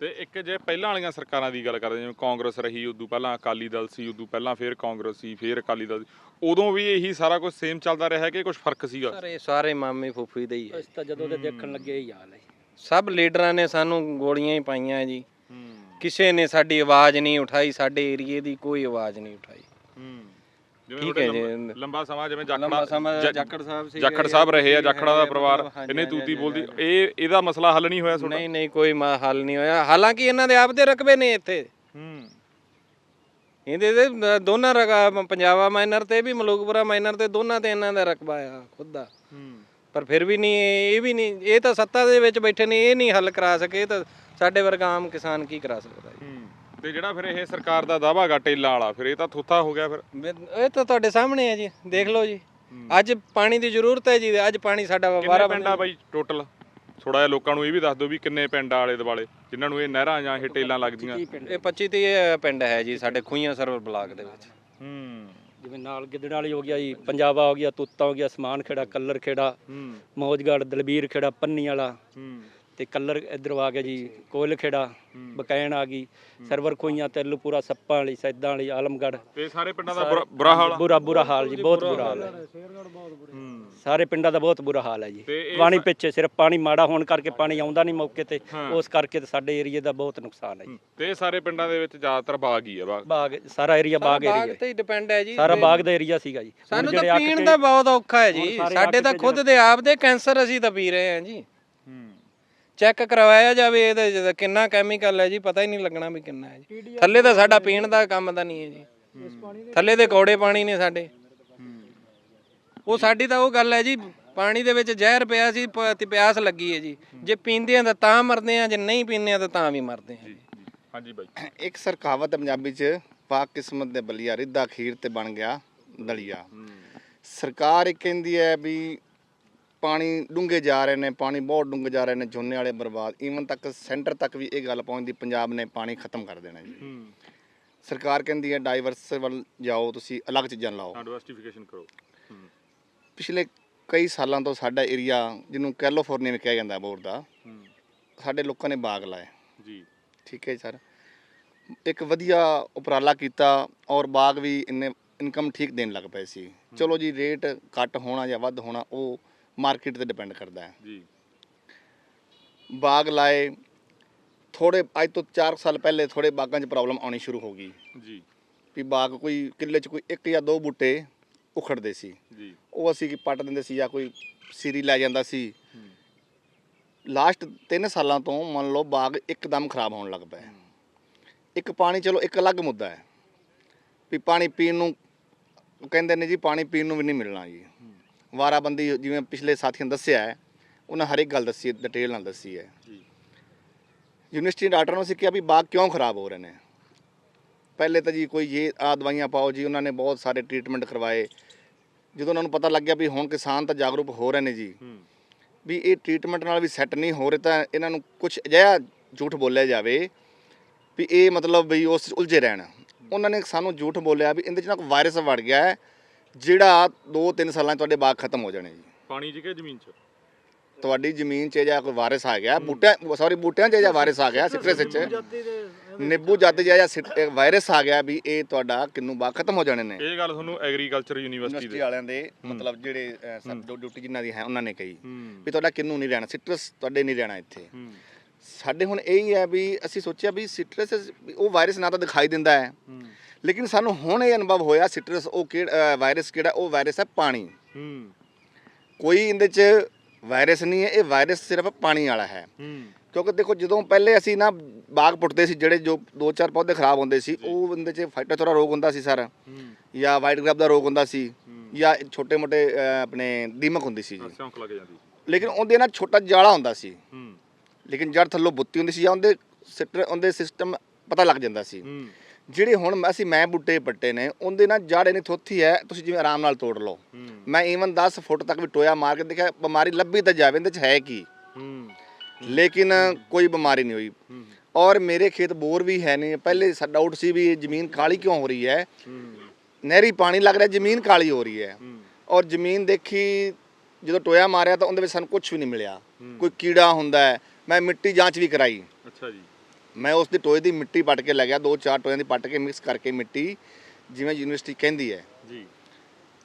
ਤੇ ਇੱਕ ਜੇ ਪਹਿਲਾਂ ਵਾਲੀਆਂ ਸਰਕਾਰਾਂ ਦੀ ਗੱਲ ਕਰਦੇ ਜਿਵੇਂ ਕਾਂਗਰਸ ਰਹੀ ਉਦੋਂ ਪਹਿਲਾਂ ਅਕਾਲੀ ਦਲ ਸੀ ਉਦੋਂ ਪਹਿਲਾਂ ਫਿਰ ਕਾਂਗਰਸ ਸੀ ਫਿਰ ਅਕਾਲੀ ਦਲ ਸੀ। ਉਦੋਂ ਵੀ ਇਹੀ ਸਾਰਾ ਕੁਝ ਸੇਮ ਚੱਲਦਾ ਰਿਹਾ ਕਿ ਕੁਝ ਫ਼ਰਕ ਸੀਗਾ? ਸਾਰੇ ਸਾਰੇ ਮਾਮੇ ਫੁੱਫੀ ਦੇ ਹੀ ਹੈ ਅਸੀਂ ਤਾਂ ਜਦੋਂ ਦੇ ਦੇਖਣ ਲੱਗੇ ਹੀ ਹਾਲ ਹੈ ਸਭ ਲੀਡਰਾਂ ਨੇ ਸਾਨੂੰ ਗੋਲੀਆਂ ਹੀ ਪਾਈਆਂ ਜੀ। ਕਿਸੇ ਨੇ ਸਾਡੀ ਆਵਾਜ਼ ਨਹੀਂ ਉਠਾਈ ਸਾਡੇ ਏਰੀਏ ਦੀ ਕੋਈ ਆਵਾਜ਼ ਨਹੀਂ ਉਠਾਈ। ਜਿਵੇਂ ਠੀਕ ਤੁਹਾਡੇ ਹੈ ਜੀ। ਲੰਬਾ- ਲੰਬਾ ਸਮਾਂ ਜਿਵੇਂ ਲੰਬਾ ਜਾਖੜਾ ਸਮਾਂ ਜ- ਜਾਖੜ ਸਾਹਿਬ ਸੀ ਜਾਖੜ ਸਾਹਿਬ ਰਹੇ ਆ ਜਾਖੜਾ ਦਾ ਪਰਿਵਾਰ ਇਹਨੇ ਤੂਤੀ ਬੋਲਦੀ। ਇਹ ਇਹਦਾ ਮਸਲਾ ਹੱਲ ਨਹੀਂ ਹੋਇਆ ਤੁਹਾਡਾ? ਨਹੀਂ ਨਹੀਂ ਕੋਈ ਮਾ- ਹੱਲ ਨਹੀਂ ਹੋਇਆ। ਹਾਲਾਂਕਿ ਇਹਨਾਂ ਦੇ ਆਪਦੇ ਰਕਬੇ ਨੇ ਇੱਥੇ। ਹੂੰ। ਇਹਦੇ ਦੇ ਦੋਨਾਂ ਰਕਾ ਪੰਜਾਬਾ ਮਾਈਨਰ ਤੇ ਵੀ ਮਲੂਕਪੁਰਾ ਮਾਈਨਰ ਤੇ ਦੋਨਾਂ ਤੇ ਇਹਨਾਂ ਦਾ ਰਕਬਾ ਆ ਖੁਦ ਦਾ। ਪਰ ਫਿਰ ਵੀ ਨਹੀਂ ਇਹ ਵੀ ਨਹੀਂ ਇਹ ਤਾਂ ਸੱਤਾ ਦੇ ਵਿੱਚ ਬੈਠੇ ਨੇ ਇਹ ਨਹੀਂ ਹੱਲ ਕਰਾ ਸਕੇ ਤਾਂ ਸਾਡੇ ਵਰਗਾ ਆਮ ਕਿਸਾਨ ਕੀ ਕਰਾ ਸਕਦਾ ਜੀ? ਹੂੰ। ਤੇ ਜਿਹੜਾ ਫਿਰ ਇਹ ਸਰਕਾਰ ਦਾ ਦਾਵਾ ਗਾ ਟੇਲਾ ਵਾਲਾ ਫਿਰ ਇਹ ਤਾਂ ਥੋਥਾ ਹੋ ਗਿਆ ਫਿਰ। ਇਹ ਤਾਂ ਤੁਹਾਡੇ ਸਾਹਮਣੇ ਹੈ ਜੀ ਦੇਖ ਲਓ ਜੀ। ਅੱਜ ਪਾਣੀ ਦੀ ਜ਼ਰੂਰਤ ਹੈ ਜੀ ਅੱਜ ਪਾਣੀ ਸਾਡਾ ਕਿੰਨੇ ਵਾਰਾ ਪਿੰਡ ਆ ਬਾਈ ਟੋਟਲ ਥੋੜਾ ਜਿਹਾ ਲੋਕਾਂ ਨੂੰ ਇਹ ਵੀ ਦੱਸ ਦਿਓ ਵੀ ਕਿੰਨੇ ਪਿੰਡ ਆਲੇ ਦੁਆਲੇ ਜਿਨ੍ਹਾਂ ਨੂੰ ਇਹ ਨਹਿਰਾਂ ਜਾਂ ਇਹ ਟੇਲਾਂ ਲੱਗਦੀਆਂ। ਇਹ 25 ਤੇ ਇਹ ਪਿੰਡ ਹੈ ਜੀ ਸਾਡੇ ਖੂਈਆਂ ਸਰਵਰ ਬਲਾਕ ਦੇ ਵਿੱਚ। ਹੂੰ। ਜਿਵੇਂ ਨਾਲ ਗਿੱਦੜ ਵਾਲੀ ਹੋ ਗਿਆ ਜੀ ਪੰਜਾਬਾ ਹੋ ਗਿਆ ਤੁੱਤਾ ਹੋ ਗਿਆ ਸਮਾਨ ਖੇੜਾ ਕੱਲਰ ਖੇੜਾ ਹੂੰ। ਮੌਜਗੜ ਦਲਬੀਰ ਖੇੜਾ ਪੰਨੀ ਵਾਲਾ। ਹੂੰ। ਤੇ ਕੱਲਰ ਇਧਰ ਆ ਗਿਆ ਜੀ ਕੋਇਲ ਖੇੜਾ ਬਕੈਣ ਆ ਗਈ ਸਰਵਰ ਖੋਈਆਂ ਤੇਲੂਪੁਰਾ ਸੱਪਾਂ ਵਾਲੀ ਸੈਦਾਂ ਵਾਲੀ ਆਲਮਗੜ ਤੇ ਸਾਰੇ ਪਿੰਡਾਂ ਦਾ ਬੁਰਾ- ਬੁਰਾ ਹਾਲ ਆ? ਬੁਰਾ ਬੁਰਾ ਹਾਲ ਜੀ ਬਹੁਤ ਬੁਰਾ ਹਾਲ ਹੈ ਹੂੰ। ਸਾਰੇ ਪਿੰਡਾਂ ਦਾ ਬਹੁਤ ਬੁਰਾ ਹਾਲ ਹੈ ਜੀ। ਤੇ ਇਹ ਪਾਣੀ ਪਿੱਛੇ ਸਿਰਫ ਪਾਣੀ ਮਾੜਾ ਹੋਣ ਕਰਕੇ ਪਾਣੀ ਆਉਂਦਾ ਨਹੀਂ ਮੌਕੇ ਤੇ ਹਾਂ। ਉਸ ਕਰਕੇ ਤੇ ਸਾਡੇ ਏਰੀਏ ਦਾ ਬਹੁਤ ਨੁਕਸਾਨ ਹੈ ਜੀ। ਤੇ ਇਹ ਸਾਰੇ ਪਿੰਡਾਂ ਦੇ ਵਿੱਚ ਜ਼ਿਆਦਾਤਰ ਬਾਗ ਹੀ ਆ ਬਾਗ। ਬਾਗ ਸਾਰਾ ਏਰੀਆ ਬਾਗ ਬਾਗ ਏਰੀਆ ਤੇ ਹੀ ਡਿਪੈਂਡ ਹੈ ਜੀ। ਸਾਰਾ ਬਾਗ ਦਾ ਏਰੀਆ ਸੀਗਾ ਜੀ। ਹੁਣ ਸਾਨੂੰ ਜਿਹੜੇ ਤਾਂ ਅੱਕ ਪੀਣ ਕੇ- ਦਾ ਬਹੁਤ ਔਖਾ ਹੈ ਹੁਣ ਜੀ ਸਾਰੇ ਸਾਡੇ ਤਾਂ ਖੁਦ ਦੇ ਆਪ ਦੇ ਕੈਂਸਰ ਅਸੀਂ ਤਾਂ ਪੀ ਰਹੇ ਹਾਂ ਜੀ। ਹੂੰ। ਚੈੱਕ ਕਰਵਾਇਆ ਜਾਵੇ ਇਹਦੇ 'ਚ ਤਾਂ ਕਿੰਨਾ ਕੈਮੀਕਲ ਹੈ ਜੀ ਪਤਾ ਹੀ ਨਹੀਂ ਲੱਗਣਾ ਵੀ ਕਿੰਨਾ ਹੈ ਜੀ। ਥੱਲੇ ਤਾਂ ਸਾਡਾ ਪੀਣ ਦਾ ਕੰਮ ਤਾਂ ਨਹੀਂ ਹੈ ਜੀ। ਥੱਲੇ ਦੇ ਕੌੜੇ ਪਾਣੀ ਨੇ ਸਾਡੇ। ਉਹ ਸਾਡੀ ਤਾਂ ਉਹ ਗੱਲ ਹੈ ਜੀ ਪਾਣੀ ਦੇ ਵਿੱਚ ਜ਼ਹਿਰ ਪਿਆ ਸੀ ਪ- ਤੇ ਪਿਆਸ ਲੱਗੀ ਹੈ ਜੀ। ਜੇ ਪੀਂਦੇ ਆ ਤਾਂ ਤਾਂ ਮਰਦੇ ਆ ਜੇ ਨਹੀਂ ਪੀਂਦੇ ਆ ਤਾਂ ਤਾਂ ਵੀ ਮਰਦੇ ਆ। ਜੀ ਹਾਂਜੀ ਬਾਈ। ਇੱਕ ਸਰ ਕਹਾਵਤ ਹੈ ਪੰਜਾਬੀ 'ਚ ਪਾਕ ਕਿਸਮਤ ਦੇ ਬਲੀਆ ਰਿੱਧਾ ਖੀਰ ਤੇ ਬਣ ਗਿਆ ਦਲੀਆ। ਸਰਕਾਰ ਇਹ ਕਹਿੰਦੀ ਹੈ ਵੀ ਪਾਣੀ ਡੂੰਘੇ ਜਾ ਰਹੇ ਨੇ ਪਾਣੀ ਬਹੁਤ ਡੂੰਘੇ ਜਾ ਰਹੇ ਨੇ ਝੋਨੇ ਵਾਲੇ ਬਰਬਾਦ। ਈਵਨ ਤੱਕ ਸੈਂਟਰ ਤੱਕ ਵੀ ਇਹ ਗੱਲ ਪਹੁੰਚਦੀ ਪੰਜਾਬ ਨੇ ਪਾਣੀ ਖਤਮ ਕਰ ਦੇਣਾ ਜੀ। ਸਰਕਾਰ ਕਹਿੰਦੀ ਹੈ ਡਾਈਵਰਸ ਵੱਲ ਜਾਓ ਤੁਸੀਂ ਅਲੱਗ ਚੀਜ਼ਾਂ ਲਾਓ। ਡਾਇਵਰਸਿਫਿਕੇਸ਼ਨ ਕਰੋ। ਪਿਛਲੇ ਕਈ ਸਾਲਾਂ ਤੋਂ ਸਾਡਾ ਏਰੀਆ ਜਿਹਨੂੰ ਕੈਲੀਫੋਰਨੀਆ ਵੀ ਕਿਹਾ ਜਾਂਦਾ ਬੋਰਡ ਦਾ ਸਾਡੇ ਲੋਕਾਂ ਨੇ ਬਾਗ ਲਾਏ ਜੀ। ਠੀਕ ਹੈ ਸਰ। ਇੱਕ ਵਧੀਆ ਉਪਰਾਲਾ ਕੀਤਾ ਔਰ ਬਾਗ ਵੀ ਇੰਨੇ ਇਨਕਮ ਠੀਕ ਦੇਣ ਲੱਗ ਪਏ ਸੀ। ਚਲੋ ਜੀ ਰੇਟ ਘੱਟ ਹੋਣਾ ਜਾਂ ਵੱਧ ਹੋਣਾ ਉਹ ਮਾਰਕੀਟ ਤੇ ਡਿਪੈਂਡ ਕਰਦਾ ਹੈ। ਜੀ। ਬਾਗ ਲਾਏ ਥੋੜੇ ਅੱਜ ਤੋਂ 4 ਸਾਲ ਪਹਿਲੇ ਥੋੜੇ ਬਾਗਾਂ 'ਚ ਪ੍ਰੋਬਲਮ ਆਉਣੀ ਸ਼ੁਰੂ ਹੋ ਗਈ। ਜੀ। ਵੀ ਬਾਗ ਕੋਈ ਕਿੱਲੇ 'ਚ ਕੋਈ ਇੱਕ ਜਾਂ ਦੋ ਬੂਟੇ ਉਖੜਦੇ ਸੀ। ਜੀ। ਉਹ ਅਸੀਂ ਕੀ ਪੱਟ ਦਿੰਦੇ ਸੀ ਜਾਂ ਕੋਈ ਸੀਰੀ ਲੈ ਜਾਂਦਾ ਸੀ। ਲਾਸਟ 3 ਸਾਲਾਂ ਤੋਂ ਮੰਨ ਲਓ ਬਾਗ ਇੱਕਦਮ ਖਰਾਬ ਹੋਣ ਲੱਗ ਪਿਆ। ਇੱਕ ਪਾਣੀ ਚਲੋ ਇੱਕ ਅਲੱਗ ਮੁੱਦਾ ਹੈ। ਵੀ ਪਾਣੀ ਪੀਣ ਨੂੰ ਕਹਿੰਦੇ ਨੇ ਜੀ ਪਾਣੀ ਪੀਣ ਨੂੰ ਵੀ ਨਹੀਂ ਮਿਲਣਾ ਜੀ। ਵਾਰਾਬੰਦੀ ਜਿਵੇਂ ਪਿਛਲੇ ਸਾਥੀਆਂ ਨੇ ਦੱਸਿਆ ਹੈ ਉਹਨਾਂ ਹਰ ਇੱਕ ਗੱਲ ਦੱਸੀ ਹੈ ਡਿਟੇਲ ਨਾਲ ਦੱਸੀ ਹੈ। ਜੀ। ਯੂਨੀਵਰਸਿਟੀ ਡਾਕਟਰਾਂ ਨੂੰ ਸਿੱਖਿਆ ਵੀ ਬਾਗ ਕਿਉਂ ਖਰਾਬ ਹੋ ਰਹੇ ਨੇ? ਪਹਿਲੇ ਤਾਂ ਜੀ ਕੋਈ ਇਹ ਆ ਦਵਾਈਆਂ ਪਾਓ ਜੀ ਉਹਨਾਂ ਨੇ ਬਹੁਤ ਸਾਰੇ ਟ੍ਰੀਟਮੈਂਟ ਕਰਵਾਏ। ਜਦੋਂ ਉਹਨਾਂ ਨੂੰ ਪਤਾ ਲੱਗਿਆ ਵੀ ਹੁਣ ਕਿਸਾਨ ਤਾਂ ਜਾਗਰੂਕ ਹੋ ਰਹੇ ਨੇ ਜੀ। ਵੀ ਇਹ ਟ੍ਰੀਟਮੈਂਟ ਨਾਲ ਵੀ ਸੈੱਟ ਨਹੀਂ ਹੋ ਰਹੇ ਤਾਂ ਇਹਨਾਂ ਨੂੰ ਕੁਝ ਅਜਿਹਾ ਝੂਠ ਬੋਲਿਆ ਜਾਵੇ ਵੀ ਇਹ ਮਤਲਬ ਵੀ ਉਸ ਉਲਝੇ ਰਹਿਣ। ਉਹਨਾਂ ਨੇ ਸਾਨੂੰ ਝੂਠ ਬੋਲਿਆ ਵੀ ਇਹਦੇ 'ਚ ਨਾ ਕੋਈ ਵਾਇਰਸ ਵੜ ਗਿਆ ਹੈ ਜਿਹੜਾ 2-3 ਸਾਲਾਂ 'ਚ ਤੁਹਾਡੇ ਬਾਗ ਖਤਮ ਹੋ ਜਾਣੇ ਜੀ। ਪਾਣੀ 'ਚ ਕਿ ਜ਼ਮੀਨ 'ਚ? ਤੁਹਾਡੀ ਜ਼ਮੀਨ 'ਚ ਜਾਂ ਕੋਈ ਵਾਇਰਸ ਆ ਗਿਆ ਬੂਟਿਆਂ ਸੌਰੀ ਬੂਟਿਆਂ 'ਚ ਜਾਂ ਵਾਇਰਸ ਆ ਗਿਆ ਸਿਟਰਸ 'ਚ ਨਿੰਬੂ ਜੱਦ ਜਾਂ ਵਾਇਰਸ ਆ ਗਿਆ ਵੀ ਇਹ ਤੁਹਾਡਾ ਕਿੰਨੂ ਬਾਗ ਖਤਮ ਹੋ ਜਾਣੇ ਨੇ। ਇਹ ਗੱਲ ਤੁਹਾਨੂੰ ਐਗਰੀਕਲਚਰ ਯੂਨੀਵਰਸਿਟੀ ਦੇ। ਵਾਲਿਆਂ ਦੇ ਮਤਲਬ ਜਿਹੜੇ ਸਬ ਡਿਊਟੀ ਜਿਨ੍ਹਾਂ ਦੀ ਹੈ ਉਹਨਾਂ ਨੇ ਕਹੀ ਵੀ ਤੁਹਾਡਾ ਕਿੰਨੂ ਨਹੀਂ ਰਹਿਣਾ ਸਿਟਰਸ ਤੁਹਾਡੇ ਨਹੀਂ ਰਹਿਣਾ ਇੱਥੇ। ਸਾਡੇ ਹੁਣ ਇਹ ਹੀ ਹੈ ਵੀ ਅਸੀਂ ਸੋਚਿਆ ਵੀ ਸਿਟਰਸ ਉਹ ਵਾਇਰਸ ਨਾ ਤਾਂ ਦਿਖਾਈ ਦਿੰਦਾ ਹੂੰ। ਲੇਕਿਨ ਸਾਨੂੰ ਹੁਣ ਇਹ ਅਨੁਭਵ ਹੋਇਆ ਸਿਟਰਸ ਉਹ ਕਿਹੜਾ ਵਾਇਰਸ ਕਿਹੜਾ ਉਹ ਵਾਇਰਸ ਹੈ ਪਾਣੀ। ਹੂੰ। ਕੋਈ ਇਹਦੇ 'ਚ ਵਾਇਰਸ ਨਹੀਂ ਹੈ ਇਹ ਵਾਇਰਸ ਸਿਰਫ ਪਾਣੀ ਵਾਲਾ ਹੈ। ਕਿਉਂਕਿ ਦੇਖੋ ਜਦੋਂ ਪਹਿਲੇ ਅਸੀਂ ਨਾ ਬਾਗ ਪੁੱਟਦੇ ਸੀ ਜਿਹੜੇ ਜੋ ਦੋ ਚਾਰ ਪੌਦੇ ਖਰਾਬ ਹੁੰਦੇ ਸੀ ਉਹ ਇਹਦੇ 'ਚ ਫਾਈਟੋਥੋਰਾ ਰੋਗ ਹੁੰਦਾ ਸੀ ਸਰ। ਜਾਂ ਵਾਈਟ ਗ੍ਰੈਪ ਦਾ ਰੋਗ ਹੁੰਦਾ ਸੀ ਜਾਂ ਛੋਟੇ ਮੋਟੇ ਆਪਣੇ ਦੀਮਕ ਹੁੰਦੀ ਸੀ। ਜੀ ਸਿਉਂਕ ਲੱਗ ਜਾਂਦੀ ਲੇਕਿਨ ਉਹਦੇ ਨਾਲ ਛੋਟਾ ਜਾਲਾ ਹੁੰਦਾ ਸੀ। ਲੇਕਿਨ ਜੜ ਥੱਲੋਂ ਬੁੱਤੀ ਹੁੰਦੀ ਸੀ ਜਾਂ ਉਹਦੇ ਸਿਸਟਰ ਉਹਦੇ ਸਿਸਟਮ ਪਤਾ ਲੱਗ ਜਾਂਦਾ ਸੀ। ਜਿਹੜੇ ਹੁਣ ਅਸੀਂ ਮੈਂ ਬੂਟੇ ਪੱਟੇ ਨੇ ਉਹਦੇ ਨਾਲ ਜੜ ਇਹਨੇ ਥੋਥੀ ਹੈ ਤੁਸੀਂ ਜਿਵੇਂ ਆਰਾਮ ਨਾਲ ਤੋੜ ਲਓ। ਮੈਂ ਈਵਨ 10 ਫੁੱਟ ਤੱਕ ਵੀ ਟੋਇਆ ਮਾਰ ਕੇ ਦੇਖਿਆ ਬਿਮਾਰੀ ਲੱਭੀ ਤਾਂ ਜਾਵੇ ਇਹਦੇ ਚ ਹੈ ਕੀ? ਲੇਕਿਨ ਕੋਈ ਬਿਮਾਰੀ ਨਹੀਂ ਹੋਈ। ਔਰ ਮੇਰੇ ਖੇਤ ਬੋਰ ਵੀ ਹੈ ਨਹੀਂ ਪਹਿਲੇ ਸਾਡਾ ਡਾਊਟ ਸੀ ਵੀ ਜ਼ਮੀਨ ਕਾਲੀ ਕਿਉਂ ਹੋ ਰਹੀ ਹੈ? ਨਹਿਰੀ ਪਾਣੀ ਲੱਗ ਰਿਹਾ ਜ਼ਮੀਨ ਕਾਲੀ ਹੋ ਰਹੀ ਹੈ। ਔਰ ਜ਼ਮੀਨ ਦੇਖੀ ਜਦੋਂ ਟੋਇਆ ਮਾਰਿਆ ਤਾਂ ਉਹਦੇ ਵਿੱਚ ਸਾਨੂੰ ਕੁਝ ਵੀ ਨਹੀਂ ਮਿਲਿਆ। ਕੋਈ ਕੀੜਾ ਹੁੰਦਾ ਹੈ ਮੈਂ ਮਿੱਟੀ ਜਾਂਚ ਵੀ ਕਰਾਈ। ਅੱਛਾ ਜੀ। ਮੈਂ ਉਸ ਦੀ ਟੋਏ ਦੀ ਮਿੱਟੀ ਪੱਟ ਕੇ ਲੈ ਗਿਆ ਦੋ ਚਾਰ ਟੋਇਆਂ ਦੀ ਪੱਟ ਕੇ ਮਿਕਸ ਕਰਕੇ ਮਿੱਟੀ ਜਿਵੇਂ ਯੂਨੀਵਰਸਿਟੀ ਕਹਿੰਦੀ ਹੈ। ਜੀ।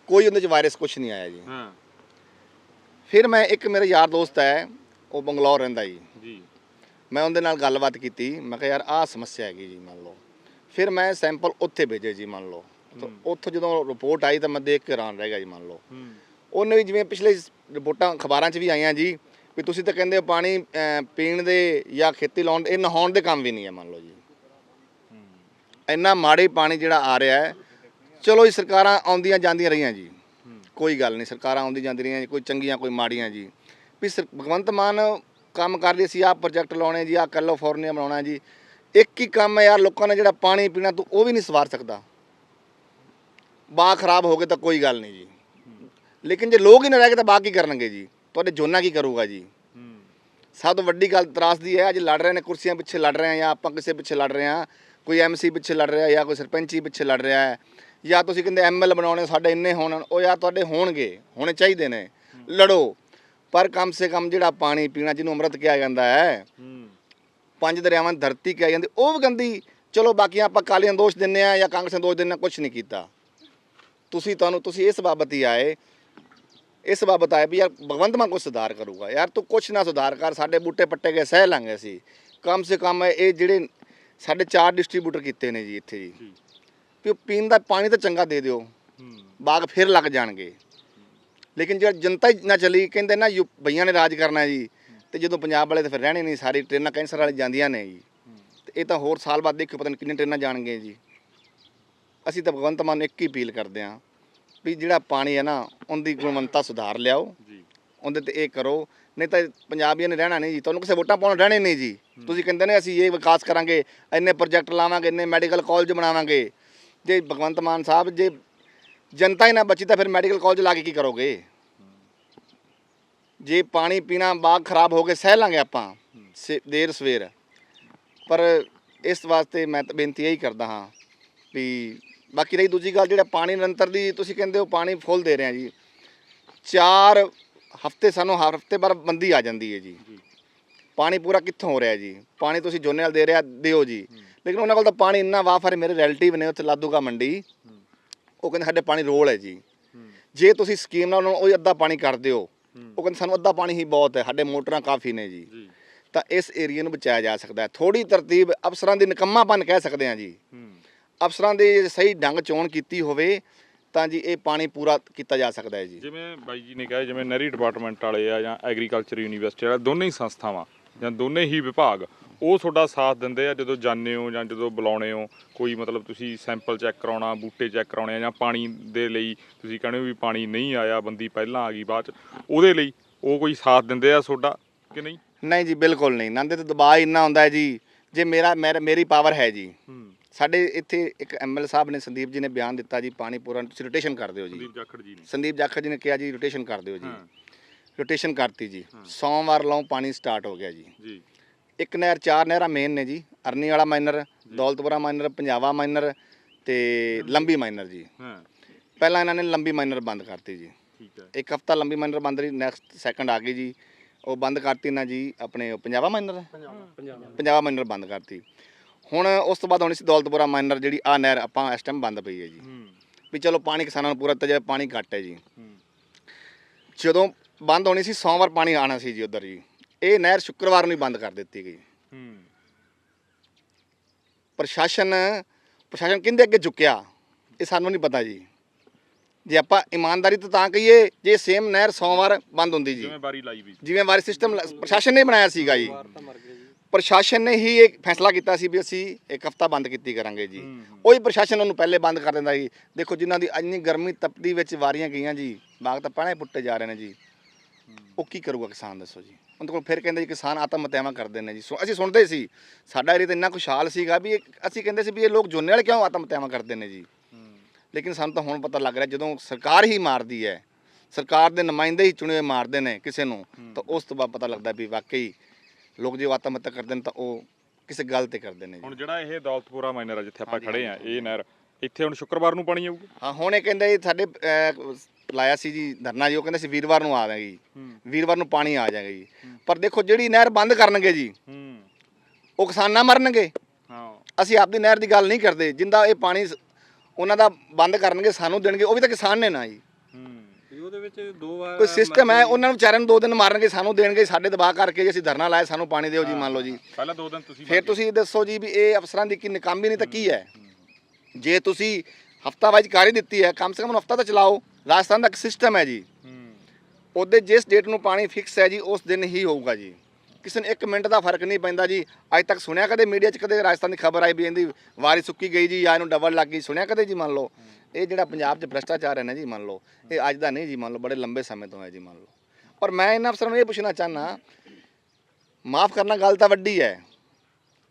ਕੋਈ ਉਹਦੇ ਚ ਵਾਇਰਸ ਕੁਝ ਨਹੀਂ ਆਇਆ ਜੀ। ਹਾਂ। ਫਿਰ ਮੈਂ ਇੱਕ ਮੇਰਾ ਯਾਰ ਦੋਸਤ ਹੈ ਉਹ ਬੰਗਲੌਰ ਰਹਿੰਦਾ ਜੀ। ਜੀ। ਮੈਂ ਉਹਦੇ ਨਾਲ ਗੱਲਬਾਤ ਕੀਤੀ ਮੈਂ ਕਿਹਾ ਯਾਰ ਆਹ ਸਮੱਸਿਆ ਹੈਗੀ ਜੀ ਮੰਨ ਲਓ। ਫਿਰ ਮੈਂ ਸੈਂਪਲ ਉੱਥੇ ਭੇਜੇ ਜੀ ਮੰਨ ਲਓ। ਤਾਂ ਉੱਥੋਂ ਜਦੋਂ ਰਿਪੋਰਟ ਆਈ ਤਾਂ ਮੈਂ ਦੇਖ ਕੇ ਹੈਰਾਨ ਰਹਿ ਗਿਆ ਜੀ ਮੰਨ ਲਓ। ਉਹਨੇ ਵੀ ਜਿਵੇਂ ਪਿਛਲੇ ਰਿਪੋਰਟਾਂ ਅਖਬਾਰਾਂ 'ਚ ਵੀ ਆਈਆਂ ਜੀ ਵੀ ਤੁਸੀਂ ਤਾਂ ਕਹਿੰਦੇ ਹੋ ਪਾਣੀ ਪੀਣ ਦੇ ਜਾਂ ਖੇਤੀ ਲਾਉਣ ਦੇ ਇਹ ਨਹਾਉਣ ਦੇ ਕੰਮ ਵੀ ਨਹੀਂ ਹੈ ਮੰਨ ਲਓ ਜੀ। ਇੰਨਾ ਮਾੜੇ ਪਾਣੀ ਜਿਹੜਾ ਆ ਰਿਹਾ ਹੈ ਚਲੋ ਇਹ ਸਰਕਾਰਾਂ ਆਉਂਦੀਆਂ ਜਾਂਦੀਆਂ ਰਹੀਆਂ ਜੀ। ਕੋਈ ਗੱਲ ਨਹੀਂ ਸਰਕਾਰਾਂ ਆਉਂਦੀ ਜਾਂਦੀਆਂ ਰਹੀਆਂ ਜੀ, ਕੋਈ ਚੰਗੀਆਂ ਕੋਈ ਮਾੜੀਆਂ ਜੀ। ਵੀ ਸਰ- ਭਗਵੰਤ ਮਾਨ ਕੰਮ ਕਰ ਰਹੀ ਸੀ ਆਹ ਪ੍ਰੋਜੈਕਟ ਲਾਉਣੇ ਜੀ ਆਹ ਕੈਲੀਫੋਰਨੀਆ ਬਣਾਉਣਾ ਜੀ। ਇੱਕ ਹੀ ਕੰਮ ਹੈ ਯਾਰ ਲੋਕਾਂ ਨੇ ਜਿਹੜਾ ਪਾਣੀ ਪੀਣਾ ਤੂੰ ਉਹ ਵੀ ਨਹੀਂ ਸਵਾਰ ਸਕਦਾ। ਬਾਗ ਖਰਾਬ ਹੋ ਗਏ ਤਾਂ ਕੋਈ ਗੱਲ ਨਹੀਂ ਜੀ। ਲੇਕਿਨ ਜੇ ਲੋਕ ਹੀ ਨਾ ਰਹਿ ਗਏ ਤਾਂ ਬਾਕੀ ਕਰਨਗੇ ਜੀ? ਤੁਹਾਡੇ ਜੋਨਾ ਕੀ ਕਰੂਗਾ ਜੀ? ਸਭ ਤੋਂ ਵੱਡੀ ਗੱਲ ਤਰਾਸਦੀ ਹੈ ਅੱਜ ਲੜ ਰਹੇ ਨੇ ਕੁਰਸੀਆਂ ਪਿੱਛੇ ਲੜ ਰਹੇ ਆ ਜਾਂ ਆਪਾਂ ਕਿਸੇ ਪਿੱਛੇ ਲੜ ਰਹੇ ਆ ਕੋਈ ਐਮਸੀ ਪਿੱਛੇ ਲੜ ਰਿਹਾ ਜਾਂ ਕੋਈ ਸਰਪੰਚੀ ਪਿੱਛੇ ਲੜ ਰਿਹਾ ਹੈ ਜਾਂ ਤੁਸੀਂ ਕਹਿੰਦੇ ਐਮਐਲ ਬਣਾਉਣੇ ਸਾਡੇ ਇੰਨੇ ਹੋਣ ਉਹ ਯਾਰ ਤੁਹਾਡੇ ਹੋਣਗੇ ਹੋਣੇ ਚਾਹੀਦੇ ਨੇ ਲੜੋ। ਪਰ ਕਮ ਸੇ ਕਮ ਜਿਹੜਾ ਪਾਣੀ ਪੀਣਾ ਜਿਹਨੂੰ ਅੰਮ੍ਰਿਤ ਕਿਹਾ ਜਾਂਦਾ ਹੈ ਪੰਜ ਦਰਿਆਵਾਂ ਦੀ ਧਰਤੀ ਕਿਹਾ ਜਾਂਦੀ ਉਹ ਵੀ ਗੰਦੀ ਚਲੋ ਬਾਕੀਆਂ ਆਪਾਂ ਕਾਲੀਆਂ ਦੋਸ਼ ਦਿੰਨੇ ਆ ਜਾਂ ਕਾਂਗਰਸ ਦੋਸ਼ ਦਿੰਨੇ ਕੁਝ ਨਹੀਂ ਕੀਤਾ। ਤੁਸੀਂ ਤੁਹਾਨੂੰ ਤੁਸੀਂ ਇਸ ਬਾਬਤ ਹੀ ਆਏ ਇਸ ਬਾਬਤ ਆਏ ਵੀ ਯਾਰ ਭਗਵੰਤ ਮਾਨ ਕੁਛ ਸੁਧਾਰ ਕਰੂਗਾ। ਯਾਰ ਤੂੰ ਕੁਛ ਨਾ ਸੁਧਾਰ ਕਰ ਸਾਡੇ ਬੂਟੇ ਪੱਟੇ ਗਏ ਸਹਿ ਲਾਂਗੇ ਅਸੀਂ। ਕਮ ਸੇ ਕਮ ਇਹ ਜਿਹੜੇ ਸਾਡੇ ਚਾਰ ਡਿਸਟ੍ਰੀਬਿਊਟਰ ਕੀਤੇ ਨੇ ਜੀ ਇੱਥੇ ਜੀ। ਵੀ ਉਹ ਪੀਣ ਦਾ ਪਾਣੀ ਤਾਂ ਚੰਗਾ ਦੇ ਦਿਓ। ਬਾਗ ਫਿਰ ਲੱਗ ਜਾਣਗੇ। ਲੇਕਿਨ ਜਿਹੜਾ ਜਨਤਾ ਹੀ ਨਾ ਚਲੀ ਕਹਿੰਦੇ ਨਾ ਬਈਆਂ ਨੇ ਰਾਜ ਕਰਨਾ ਜੀ ਤੇ ਜਦੋਂ ਪੰਜਾਬ ਵਾਲੇ ਤਾਂ ਫਿਰ ਰਹਿਣੇ ਨਹੀਂ ਸਾਰੀ ਟ੍ਰੇਨਾਂ ਕੈਂਸਰ ਵਾਲੀ ਜਾਂਦੀਆਂ ਨੇ ਜੀ। ਤੇ ਇਹ ਤਾਂ ਹੋਰ ਸਾਲ ਬਾਅਦ ਦੇਖੋ ਪਤਾ ਨਹੀਂ ਕਿੰਨੀਆਂ ਟ੍ਰੇਨਾਂ ਜਾਣਗੀਆਂ ਜੀ। ਅਸੀਂ ਤਾਂ ਭਗਵੰਤ ਮਾਨ ਨੂੰ ਇੱਕ ਹੀ ਅਪੀਲ ਕਰਦੇ ਹਾਂ ਵੀ ਜਿਹੜਾ ਪਾਣੀ ਹੈ ਨਾ ਉਹਦੀ ਗੁਣਵੰਤਾ ਸੁਧਾਰ ਲਿਆਓ। ਜੀ। ਉਹਦੇ ਤੇ ਇਹ ਕਰੋ। ਨਹੀਂ ਤਾਂ ਪੰਜਾਬੀਆਂ ਨੇ ਰਹਿਣਾ ਨਹੀਂ ਜੀ। ਤੁਹਾਨੂੰ ਕਿਸੇ ਵੋਟਾਂ ਪਾਉਣ ਰਹਿਣੇ ਨਹੀਂ ਜੀ। ਤੁਸੀਂ ਕਹਿੰਦੇ ਨੇ ਅਸੀਂ ਇਹ ਵਿਕਾਸ ਕਰਾਂਗੇ ਇੰਨੇ ਪ੍ਰੋਜੈਕਟ ਲਾਵਾਂਗੇ ਇੰਨੇ ਮੈਡੀਕਲ ਕਾਲਜ ਬਣਾਵਾਂਗੇ। ਜੇ ਭਗਵੰਤ ਮਾਨ ਸਾਹਿਬ ਜੇ ਜਨਤਾ ਹੀ ਨਾ ਬਚੀ ਤਾਂ ਫਿਰ ਮੈਡੀਕਲ ਕਾਲਜ ਲਾ ਕੇ ਕੀ ਕਰੋਗੇ? ਜੇ ਪਾਣੀ ਪੀਣਾ ਬਾਗ ਖਰਾਬ ਹੋ ਗਏ ਸਹਿ ਲਾਂਗੇ ਆਪਾਂ ਦੇਰ ਸਵੇਰ। ਪਰ ਇਸ ਵਾਸਤੇ ਮੈਂ ਬੇਨਤੀ ਇਹੀ ਕਰਦਾ ਹਾਂ ਵੀ ਬਾਕੀ ਰਹੀ ਦੂਜੀ ਗੱਲ ਜਿਹੜਾ ਪਾਣੀ ਨਿਰੰਤਰ ਦੀ ਤੁਸੀਂ ਕਹਿੰਦੇ ਹੋ ਪਾਣੀ ਫੁੱਲ ਦੇ ਰਹੇ ਆ ਜੀ। ਚਾਰ ਹਫ਼ਤੇ ਸਾਨੂੰ ਹਫ਼ਤੇ ਬਾਅਦ ਬੰਦੀ ਆ ਜਾਂਦੀ ਹੈ ਜੀ। ਪਾਣੀ ਪੂਰਾ ਕਿੱਥੋਂ ਹੋ ਰਿਹਾ ਜੀ? ਪਾਣੀ ਤੁਸੀਂ ਜੋਨੇ ਨਾਲ ਦੇ ਰਿਹਾ ਦਿਓ ਜੀ। ਲੇਕਿਨ ਉਹਨਾਂ ਕੋਲ ਤਾਂ ਪਾਣੀ ਇੰਨਾ ਵਾਫਰ ਹੈ ਮੇਰੇ ਰਿਲੇਟਿਵ ਨੇ ਉੱਥੇ ਲਾਦੂਗਾ ਮੰਡੀ। ਉਹ ਕਹਿੰਦੇ ਸਾਡੇ ਪਾਣੀ ਰੋਲ ਹੈ ਜੀ। ਜੇ ਤੁਸੀਂ ਸਕੀਮ ਨਾਲ ਉਹਨਾਂ ਨੂੰ ਉਹ ਅੱਧਾ ਪਾਣੀ ਕਰ ਦਿਓ ਉਹ ਕਹਿੰਦੇ ਸਾਨੂੰ ਅੱਧਾ ਪਾਣੀ ਹੀ ਬਹੁਤ ਹੈ ਸਾਡੇ ਮੋਟਰਾਂ ਕਾਫੀ ਨੇ ਜੀ। ਤਾਂ ਇਸ ਏਰੀਆ ਨੂੰ ਬਚਾਇਆ ਜਾ ਸਕਦਾ ਹੈ। ਥੋੜੀ ਤਰਤੀਬ ਅਫਸਰਾਂ ਦੀ ਨਿਕੰਮਾਪਨ ਕਹਿ ਸਕਦੇ ਹਾਂ ਜੀ। ਅਫਸਰਾਂ ਦੇ ਸਹੀ ਢੰਗ ਚੋਣ ਕੀਤੀ ਹੋਵੇ ਤਾਂ ਜੀ ਇਹ ਪਾਣੀ ਪੂਰਾ ਕੀਤਾ ਜਾ ਸਕਦਾ ਹੈ ਜੀ। ਜਿਵੇਂ ਬਾਈ ਜੀ ਨੇ ਕਿਹਾ ਜਿਵੇਂ ਨਹਿਰੀ ਡਿਪਾਰਟਮੈਂਟ ਵਾਲੇ ਆ ਜਾਂ ਐਗਰੀਕਲਚਰ ਯੂਨੀਵਰਸਿਟੀ ਵਾਲਾ ਦੋਨੇ ਹੀ ਸੰਸਥਾਵਾਂ ਜਾਂ ਦੋਨੇ ਹੀ ਵਿਭਾਗ ਉਹ ਤੁਹਾਡਾ ਸਾਥ ਦਿੰਦੇ ਆ ਜਦੋਂ ਜਾਂਦੇ ਹੋ ਜਾਂ ਜਦੋਂ ਬੁਲਾਉਣੇ ਹੋ। ਕੋਈ ਮਤਲਬ ਤੁਸੀਂ ਸੈਂਪਲ ਚੈੱਕ ਕਰਾਉਣਾ ਬੂਟੇ ਚੈੱਕ ਕਰਾਉਣੇ ਆ ਜਾਂ ਪਾਣੀ ਦੇ ਲਈ ਤੁਸੀਂ ਕਹਿੰਦੇ ਹੋ ਵੀ ਪਾਣੀ ਨਹੀਂ ਆਇਆ ਬੰਦੀ ਪਹਿਲਾਂ ਆ ਗਈ ਬਾਅਦ ਚ ਉਹਦੇ ਲਈ ਉਹ ਕੋਈ ਸਾਥ ਦਿੰਦੇ ਆ ਤੁਹਾਡਾ ਕਿ ਨਹੀਂ? ਨਹੀਂ ਜੀ ਬਿਲਕੁਲ ਨਹੀਂ। ਨੰਦੇ ਤੇ ਦਬਾਅ ਇੰਨਾ ਹੁੰਦਾ ਹੈ ਜੀ ਜੇ ਮੇਰਾ ਮੇਰਾ- ਮੇਰੀ ਪਾਵਰ ਹੈ ਜੀ। ਹੂੰ। ਸਾਡੇ ਇੱਥੇ ਇੱਕ ਐਮਐਲ ਸਾਹਿਬ ਨੇ ਸੰਦੀਪ ਜੀ ਨੇ ਬਿਆਨ ਦਿੱਤਾ ਜੀ ਪਾਣੀ ਪੂਰਾ ਤੁਸੀਂ ਰੋਟੇਸ਼ਨ ਕਰ ਦਿਓ ਜੀ। ਸੰਦੀਪ ਜਾਖੜ ਜੀ ਨੇ। ਸੰਦੀਪ ਜਾਖੜ ਜੀ ਨੇ ਕਿਹਾ ਜੀ ਰੋਟੇਸ਼ਨ ਕਰ ਦਿਓ ਜੀ। ਹਾਂ। ਰੋਟੇਸ਼ਨ ਕਰਤੀ ਜੀ। ਸੋਮਵਾਰ ਲਾਉ ਪਾਣੀ ਸਟਾਰਟ ਹੋ ਗਿਆ ਜੀ। ਜੀ। ਇੱਕ ਨਹਿਰ ਚਾਰ ਨਹਿਰਾਂ ਮੇਨ ਨੇ ਜੀ। Arniwala minor Daulatpura minor Panjaba minor ਤੇ ਲੰਬੀ ਮਾਈਨਰ ਜੀ। ਹਾਂ। ਪਹਿਲਾਂ ਇਹਨਾਂ ਨੇ ਲੰਬੀ ਮਾਈਨਰ ਬੰਦ ਕਰਤੀ ਜੀ। ਠੀਕ ਹੈ। ਇੱਕ ਹਫਤਾ ਲੰਬੀ ਮਾਈਨਰ ਬੰਦ ਰਹੀ ਨੈਕਸਟ ਸੈਕੰਡ ਆ ਗਈ ਜੀ। ਉਹ ਬੰਦ ਕਰਤੀ ਨਾ ਜੀ ਆਪਣੇ ਉਹ ਪੰਜਾਬਾ ਮਾਈਨਰ ਪੰਜਾਬਾ ਮਾਈਨਰ ਬੰਦ ਕਰਤੀ। ਹੁਣ ਉਸ ਤੋਂ ਬਾਅਦ ਹੋਣੀ ਸੀ ਦੌਲਤਪੁਰਾ ਮਾਈਨਰ ਜਿਹੜੀ ਆ ਨਹਿਰ ਆਪਾਂ ਇਸ ਟਾਈਮ ਬੰਦ ਪਈ ਹੈ ਜੀ। ਵੀ ਚਲੋ ਪਾਣੀ ਕਿਸਾਨਾਂ ਨੂੰ ਪੂਰਾ ਤਜਾ ਪਾਣੀ ਘੱਟ ਹੈ ਜੀ। ਜਦੋਂ ਬੰਦ ਹੋਣੀ ਸੀ ਸੋਮਵਾਰ ਪਾਣੀ ਆਣਾ ਸੀ ਜੀ ਉਧਰ ਜੀ। ਇਹ ਨਹਿਰ ਸ਼ੁੱਕਰਵਾਰ ਨੂੰ ਹੀ ਬੰਦ ਕਰ ਦਿੱਤੀ ਗਈ। ਹੂੰ। ਪ੍ਰਸ਼ਾਸਨ ਪ੍ਰਸ਼ਾਸਨ ਕਿੰਦੇ ਅੱਗੇ ਝੁਕਿਆ? ਇਹ ਸਾਨੂੰ ਨਹੀਂ ਪਤਾ ਜੀ। ਜੇ ਆਪਾਂ ਇਮਾਨਦਾਰੀ ਤੋਂ ਤਾਂ ਕਹੀਏ ਜੇ ਸੇਮ ਨਹਿਰ ਸੋਮਵਾਰ ਬੰਦ ਹੁੰਦੀ ਜੀ। ਜਿਵੇਂ ਬਾਰੀ ਲਾਈ ਵੀ ਸੀ। ਜਿਵੇਂ ਵਾਰੀ ਸਿਸਟਮ ਪ੍ਰਸ਼ਾਸਨ ਨੇ ਬਣਾਇਆ ਸੀਗਾ ਜੀ। ਪ੍ਰਸ਼ਾਸਨ ਨੇ ਹੀ ਇਹ ਫੈਸਲਾ ਕੀਤਾ ਸੀ ਵੀ ਅਸੀਂ ਇੱਕ ਹਫਤਾ ਬੰਦ ਕੀਤੀ ਕਰਾਂਗੇ ਜੀ। ਉਹੀ ਪ੍ਰਸ਼ਾਸਨ ਉਹਨੂੰ ਪਹਿਲੇ ਬੰਦ ਕਰ ਦਿੰਦਾ ਜੀ। ਦੇਖੋ ਜਿਨ੍ਹਾਂ ਦੀ ਇੰਨੀ ਗਰਮੀ ਤਪਦੀ ਵਿੱਚ ਵਾਰੀਆਂ ਗਈਆਂ ਜੀ ਬਾਗ ਤਾਂ ਪਹਿਲਾਂ ਹੀ ਪੁੱਟੇ ਜਾ ਰਹੇ ਨੇ ਜੀ। ਉਹ ਕੀ ਕਰੂਗਾ ਕਿਸਾਨ ਦੱਸੋ ਜੀ? ਉਹਨਾਂ ਕੋਲ ਫਿਰ ਕਹਿੰਦੇ ਜੀ ਕਿਸਾਨ ਆਤਮ ਹੱਤਿਆਵਾਂ ਕਰਦੇ ਨੇ ਜੀ। ਸੁ- ਅਸੀਂ ਸੁਣਦੇ ਸੀ। ਸਾਡਾ ਏਰੀਆ ਤਾਂ ਇੰਨਾ ਖੁਸ਼ਹਾਲ ਸੀਗਾ ਵੀ ਅਸੀਂ ਕਹਿੰਦੇ ਸੀ ਵੀ ਇਹ ਲੋਕ ਜੋਨੇ ਵਾਲੇ ਕਿਉਂ ਆਤਮ ਹੱਤਿਆਵਾਂ ਕਰਦੇ ਨੇ ਜੀ? ਲੇਕਿਨ ਸਾਨੂੰ ਤਾਂ ਹੁਣ ਪਤਾ ਲੱਗ ਰਿਹਾ ਜਦੋਂ ਸਰਕਾਰ ਹੀ ਮਾਰਦੀ ਹੈ ਸਰਕਾਰ ਦੇ ਨੁਮਾਇੰਦੇ ਹੀ ਚੁਣੇ ਮਾਰਦੇ ਨੇ ਕਿਸੇ ਨੂੰ ਤਾਂ ਉਸ ਤੋਂ ਬਾਅਦ ਪਤਾ ਲੱਗਦਾ ਵੀ ਵਾਕਈ ਲੋਕ ਜੇ ਆਤਮ ਹੱਤਿਆ ਕਰਦੇ ਨੇ ਤਾਂ ਉਹ ਕਿਸੇ ਗੱਲ ਤੇ ਕਰਦੇ ਨੇ ਜੀ। ਹੁਣ ਜਿਹੜਾ ਇਹ ਦੌਲਤਪੁਰਾ ਮਾਈਨਰ ਆ ਜਿੱਥੇ ਆਪਾਂ ਖੜੇ ਆ ਇਹ ਨਹਿਰ ਇੱਥੇ ਹੁਣ ਸ਼ੁੱਕਰਵਾਰ ਨੂੰ ਪਾਣੀ ਆਊਗਾ? ਹਾਂ ਹੁਣ ਇਹ ਕਹਿੰਦੇ ਜੀ ਸਾਡੇ ਅਹ, ਲਾਇਆ ਸੀ ਜੀ ਧਰਨਾ ਜੀ ਉਹ ਕਹਿੰਦੇ ਸੀ ਵੀਰਵਾਰ ਨੂੰ ਆ ਜਾਏਗੀ ਵੀਰਵਾਰ ਨੂੰ ਪਾਣੀ ਆ ਜਾਏਗਾ ਜੀ। ਪਰ ਦੇਖੋ ਜਿਹੜੀ ਨਹਿਰ ਬੰਦ ਕਰਨਗੇ ਜੀ ਹੂੰ। ਉਹ ਕਿਸਾਨ ਮਰਨਗੇ। ਹਾਂ। ਅਸੀਂ ਆਪਦੀ ਨਹਿਰ ਦੀ ਗੱਲ ਨਹੀਂ ਕਰਦੇ ਜਿੰਦਾ ਇਹ ਪਾਣੀ ਸ- ਉਹਨਾਂ ਦਾ ਬੰਦ ਕਰਨਗੇ ਸਾਨੂੰ ਦੇਣਗੇ ਉਹ ਵੀ ਤਾਂ ਕਿਸਾਨ ਨੇ ਨਾ ਜੀ। ਉਹਦੇ ਵਿੱਚ ਦੋ ਵਾਰ ਕੋਈ ਸਿਸਟਮ ਹੈ ਉਹਨਾਂ ਨੂੰ ਵਿਚਾਰਿਆਂ ਨੂੰ ਦੋ ਦਿਨ ਮਾਰਨਗੇ ਸਾਨੂੰ ਦੇਣਗੇ ਸਾਡੇ ਦਬਾਅ ਕਰਕੇ ਜੇ ਅਸੀਂ ਧਰਨਾ ਲਾਇਆ ਸਾਨੂੰ ਪਾਣੀ ਦਿਓ ਜੀ ਮੰਨ ਲਓ ਜੀ। ਪਹਿਲਾਂ ਦੋ ਦਿਨ ਤੁਸੀਂ ਫਿਰ ਤੁਸੀਂ ਦੱਸੋ ਜੀ ਵੀ ਇਹ ਅਫਸਰਾਂ ਦੀ ਕੀ ਨਕਾਮੀ ਨਹੀਂ ਤਾਂ ਕੀ ਹੈ? ਜੇ ਤੁਸੀਂ ਹਫਤਾਵਾਰੀ ਕਾਰੀ ਦਿੱਤੀ ਹੈ ਕਮ ਸੇ ਕਮ ਹਫਤਾ ਤਾਂ ਚਲਾਓ ਰਾਜਸਥਾਨ ਦਾ ਇੱਕ ਸਿਸਟਮ ਹੈ ਜੀ। ਉਹਦੇ ਜਿਸ ਡੇਟ ਨੂੰ ਪਾਣੀ ਫਿਕਸ ਹੈ ਜੀ ਉਸ ਦਿਨ ਹੀ ਹੋਊਗਾ ਜੀ। ਕਿਸੇ ਨੂੰ 1 ਮਿੰਟ ਦਾ ਫ਼ਰਕ ਨਹੀਂ ਪੈਂਦਾ ਜੀ। ਅੱਜ ਤੱਕ ਸੁਣਿਆ ਕਦੇ ਮੀਡੀਆ 'ਚ ਕਦੇ ਰਾਜਸਥਾਨ ਦੀ ਖਬਰ ਆਈ ਵੀ ਇਹਦੀ ਵਾਰੀ ਸੁੱਕੀ ਗਈ ਜੀ ਜਾਂ ਇਹਨੂੰ ਡਬਲ ਲੱਗ ਗਈ ਸੁਣਿਆ ਕਦੇ ਜੀ ਮੰਨ ਲਓ? ਇਹ ਜਿਹੜਾ ਪੰਜਾਬ 'ਚ ਭ੍ਰਸ਼ਟਾਚਾਰ ਹੈ ਨਾ ਜੀ ਮੰਨ ਲਓ ਇਹ ਅੱਜ ਦਾ ਨਹੀਂ ਜੀ ਮੰਨ ਲਓ ਬੜੇ ਲੰਬੇ ਸਮੇਂ ਤੋਂ ਹੈ ਜੀ ਮੰਨ ਲਓ। ਔਰ ਮੈਂ ਇਹਨਾਂ ਅਫਸਰਾਂ ਨੂੰ ਇਹ ਪੁੱਛਣਾ ਚਾਹਨਾ ਮਾਫ ਕਰਨਾ ਗੱਲ ਤਾਂ ਵੱਡੀ ਹੈ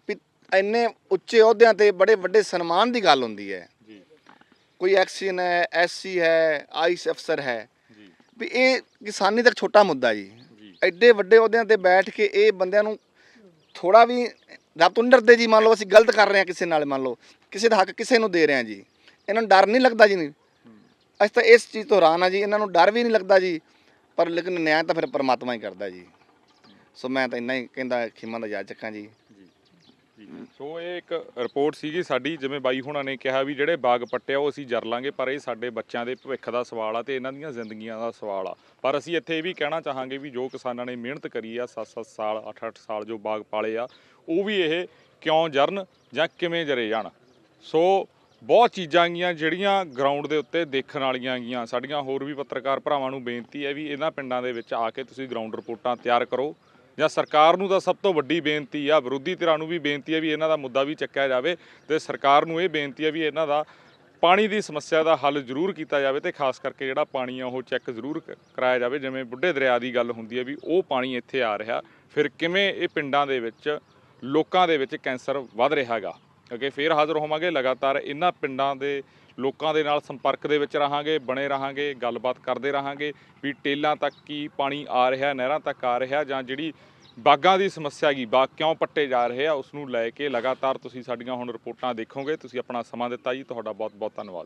ਵੀ ਇੰਨੇ ਉੱਚੇ ਅਹੁਦਿਆਂ ਤੇ ਬੜੇ ਵੱਡੇ ਸਨਮਾਨ ਦੀ ਗੱਲ ਹੁੰਦੀ ਹੈ। ਜੀ। ਕੋਈ ਐਕਸੀਅਨ ਹੈ ਐਸਸੀ ਹੈ ਆਈਸ ਅਫਸਰ ਹੈ ਜੀ। ਵੀ ਇਹ ਕਿਸਾਨੀ ਤੱਕ ਛੋਟਾ ਮੁੱਦਾ ਜੀ। ਐਡੇ ਵੱਡੇ ਅਹੁਦਿਆਂ ਤੇ ਬੈਠ ਕੇ ਇਹ ਬੰਦਿਆਂ ਨੂੰ ਥੋੜਾ ਵੀ ਰੱਬ ਤੋਂ ਡਰਦੇ ਜੀ ਮੰਨ ਲਓ ਅਸੀਂ ਗਲਤ ਕਰ ਰਹੇ ਹਾਂ ਕਿਸੇ ਨਾਲ ਮੰਨ ਲਓ ਕਿਸੇ ਦਾ ਹੱਕ ਕਿਸੇ ਨੂੰ ਦੇ ਰਹੇ ਹਾਂ ਜੀ। ਇਹਨਾਂ ਨੂੰ ਡਰ ਨਹੀਂ ਲੱਗਦਾ ਜੀ। ਅਸੀਂ ਤਾਂ ਇਸ ਚੀਜ਼ ਤੋਂ ਹੈਰਾਨ ਆ ਜੀ। ਇਹਨਾਂ ਨੂੰ ਡਰ ਵੀ ਨਹੀਂ ਲੱਗਦਾ ਜੀ। ਪਰ ਲੇਕਿਨ ਨਿਆਂ ਤਾਂ ਫਿਰ ਪਰਮਾਤਮਾ ਹੀ ਕਰਦਾ ਜੀ। ਸੋ ਮੈਂ ਤਾਂ ਇੰਨਾ ਹੀ ਕਹਿੰਦਾ, ਖਿਮਾ ਦਾ ਯਾਦ ਚੱਕਾਂ ਜੀ। ਸੋ ਇਹ ਇੱਕ ਰਿਪੋਰਟ ਸੀਗੀ ਸਾਡੀ, ਜਿਵੇਂ ਬਾਈ ਹੁਣਾਂ ਨੇ ਕਿਹਾ ਵੀ ਜਿਹੜੇ ਬਾਗ ਪੱਟਿਆ ਉਹ ਅਸੀਂ ਜਰ ਲਾਂਗੇ, ਪਰ ਇਹ ਸਾਡੇ ਬੱਚਿਆਂ ਦੇ ਭਵਿੱਖ ਦਾ ਸਵਾਲ ਆ ਤੇ ਇਹਨਾਂ ਦੀਆਂ ਜ਼ਿੰਦਗੀਆਂ ਦਾ ਸਵਾਲ ਆ। ਪਰ ਅਸੀਂ ਇੱਥੇ ਇਹ ਵੀ ਕਹਿਣਾ ਚਾਹਾਂਗੇ ਵੀ ਜੋ ਕਿਸਾਨਾਂ ਨੇ ਮਿਹਨਤ ਕਰੀ ਆ 7-7 ਸਾਲ 8-8 ਸਾਲ ਜੋ ਬਾਗ ਪਾਲੇ ਆ, ਉਹ ਵੀ ਇਹ ਕਿਉਂ ਜਰਨ ਜਾਂ ਕਿਵੇਂ ਜਰੇ ਜਾਣ? ਸੋ ਬਹੁਤ ਚੀਜ਼ਾਂ ਗੀਆਂ ਜਿਹੜੀਆਂ ਗਰਾਊਂਡ ਦੇ ਉੱਤੇ ਦੇਖਣ ਵਾਲੀਆਂ ਗੀਆਂ ਸਾਡੀਆਂ ਹੋਰ ਵੀ ਪੱਤਰਕਾਰ ਭਰਾਵਾਂ ਨੂੰ ਬੇਨਤੀ ਹੈ ਵੀ ਇਹਨਾਂ ਪਿੰਡਾਂ ਦੇ ਵਿੱਚ ਆ ਕੇ ਤੁਸੀਂ ਗਰਾਊਂਡ ਰਿਪੋਰਟਾਂ ਤਿਆਰ ਕਰੋ। ਜਾਂ ਸਰਕਾਰ ਨੂੰ ਤਾਂ ਸਭ ਤੋਂ ਵੱਡੀ ਬੇਨਤੀ ਆ, ਵਿਰੋਧੀ ਧਿਰਾਂ ਨੂੰ ਵੀ ਬੇਨਤੀ ਹੈ ਵੀ ਇਹਨਾਂ ਦਾ ਮੁੱਦਾ ਵੀ ਚੱਕਿਆ ਜਾਵੇ ਤੇ ਸਰਕਾਰ ਨੂੰ ਇਹ ਬੇਨਤੀ ਹੈ ਵੀ ਇਹਨਾਂ ਦਾ ਪਾਣੀ ਦੀ ਸਮੱਸਿਆ ਦਾ ਹੱਲ ਜ਼ਰੂਰ ਕੀਤਾ ਜਾਵੇ ਤੇ ਖਾਸ ਕਰਕੇ ਜਿਹੜਾ ਪਾਣੀ ਆ ਉਹ ਚੈੱਕ ਜ਼ਰੂਰ ਕ- ਕਰਾਇਆ ਜਾਵੇ। ਜਿਵੇਂ ਬੁੱਢੇ ਦਰਿਆ ਦੀ ਗੱਲ ਹੁੰਦੀ ਹੈ ਵੀ ਉਹ ਪਾਣੀ ਇੱਥੇ ਆ ਰਿਹਾ। ਫਿਰ ਕਿਵੇਂ ਇਹ ਪਿੰਡਾਂ ਦੇ ਵਿੱਚ, ਲੋਕਾਂ ਦੇ ਵਿੱਚ ਕੈਂਸਰ ਵੱਧ ਰਿਹਾ ਹੈਗਾ? ਅੱਗੇ ਫੇਰ ਹਾਜ਼ਰ ਹੋਵਾਂਗੇ। ਲਗਾਤਾਰ ਇਹਨਾਂ ਪਿੰਡਾਂ ਦੇ ਲੋਕਾਂ ਦੇ ਨਾਲ ਸੰਪਰਕ ਦੇ ਵਿੱਚ ਰਹਾਂਗੇ, ਬਣੇ ਰਹਾਂਗੇ, ਗੱਲਬਾਤ ਕਰਦੇ ਰਹਾਂਗੇ ਵੀ ਟੇਲਾਂ ਤੱਕ ਕੀ ਪਾਣੀ ਆ ਰਿਹਾ, ਨਹਿਰਾਂ ਤੱਕ ਆ ਰਿਹਾ ਜਾਂ ਜਿਹੜੀ ਬਾਗਾਂ ਦੀ ਸਮੱਸਿਆ ਹੈਗੀ, ਬਾਗ ਕਿਉਂ ਪੱਟੇ ਜਾ ਰਹੇ ਆ, ਉਸ ਨੂੰ ਲੈ ਕੇ ਲਗਾਤਾਰ ਤੁਸੀਂ ਸਾਡੀਆਂ ਹੁਣ ਰਿਪੋਰਟਾਂ ਦੇਖੋਗੇ। ਤੁਸੀਂ ਆਪਣਾ ਸਮਾਂ ਦਿੱਤਾ ਜੀ, ਤੁਹਾਡਾ ਬਹੁਤ ਬਹੁਤ ਧੰਨਵਾਦ।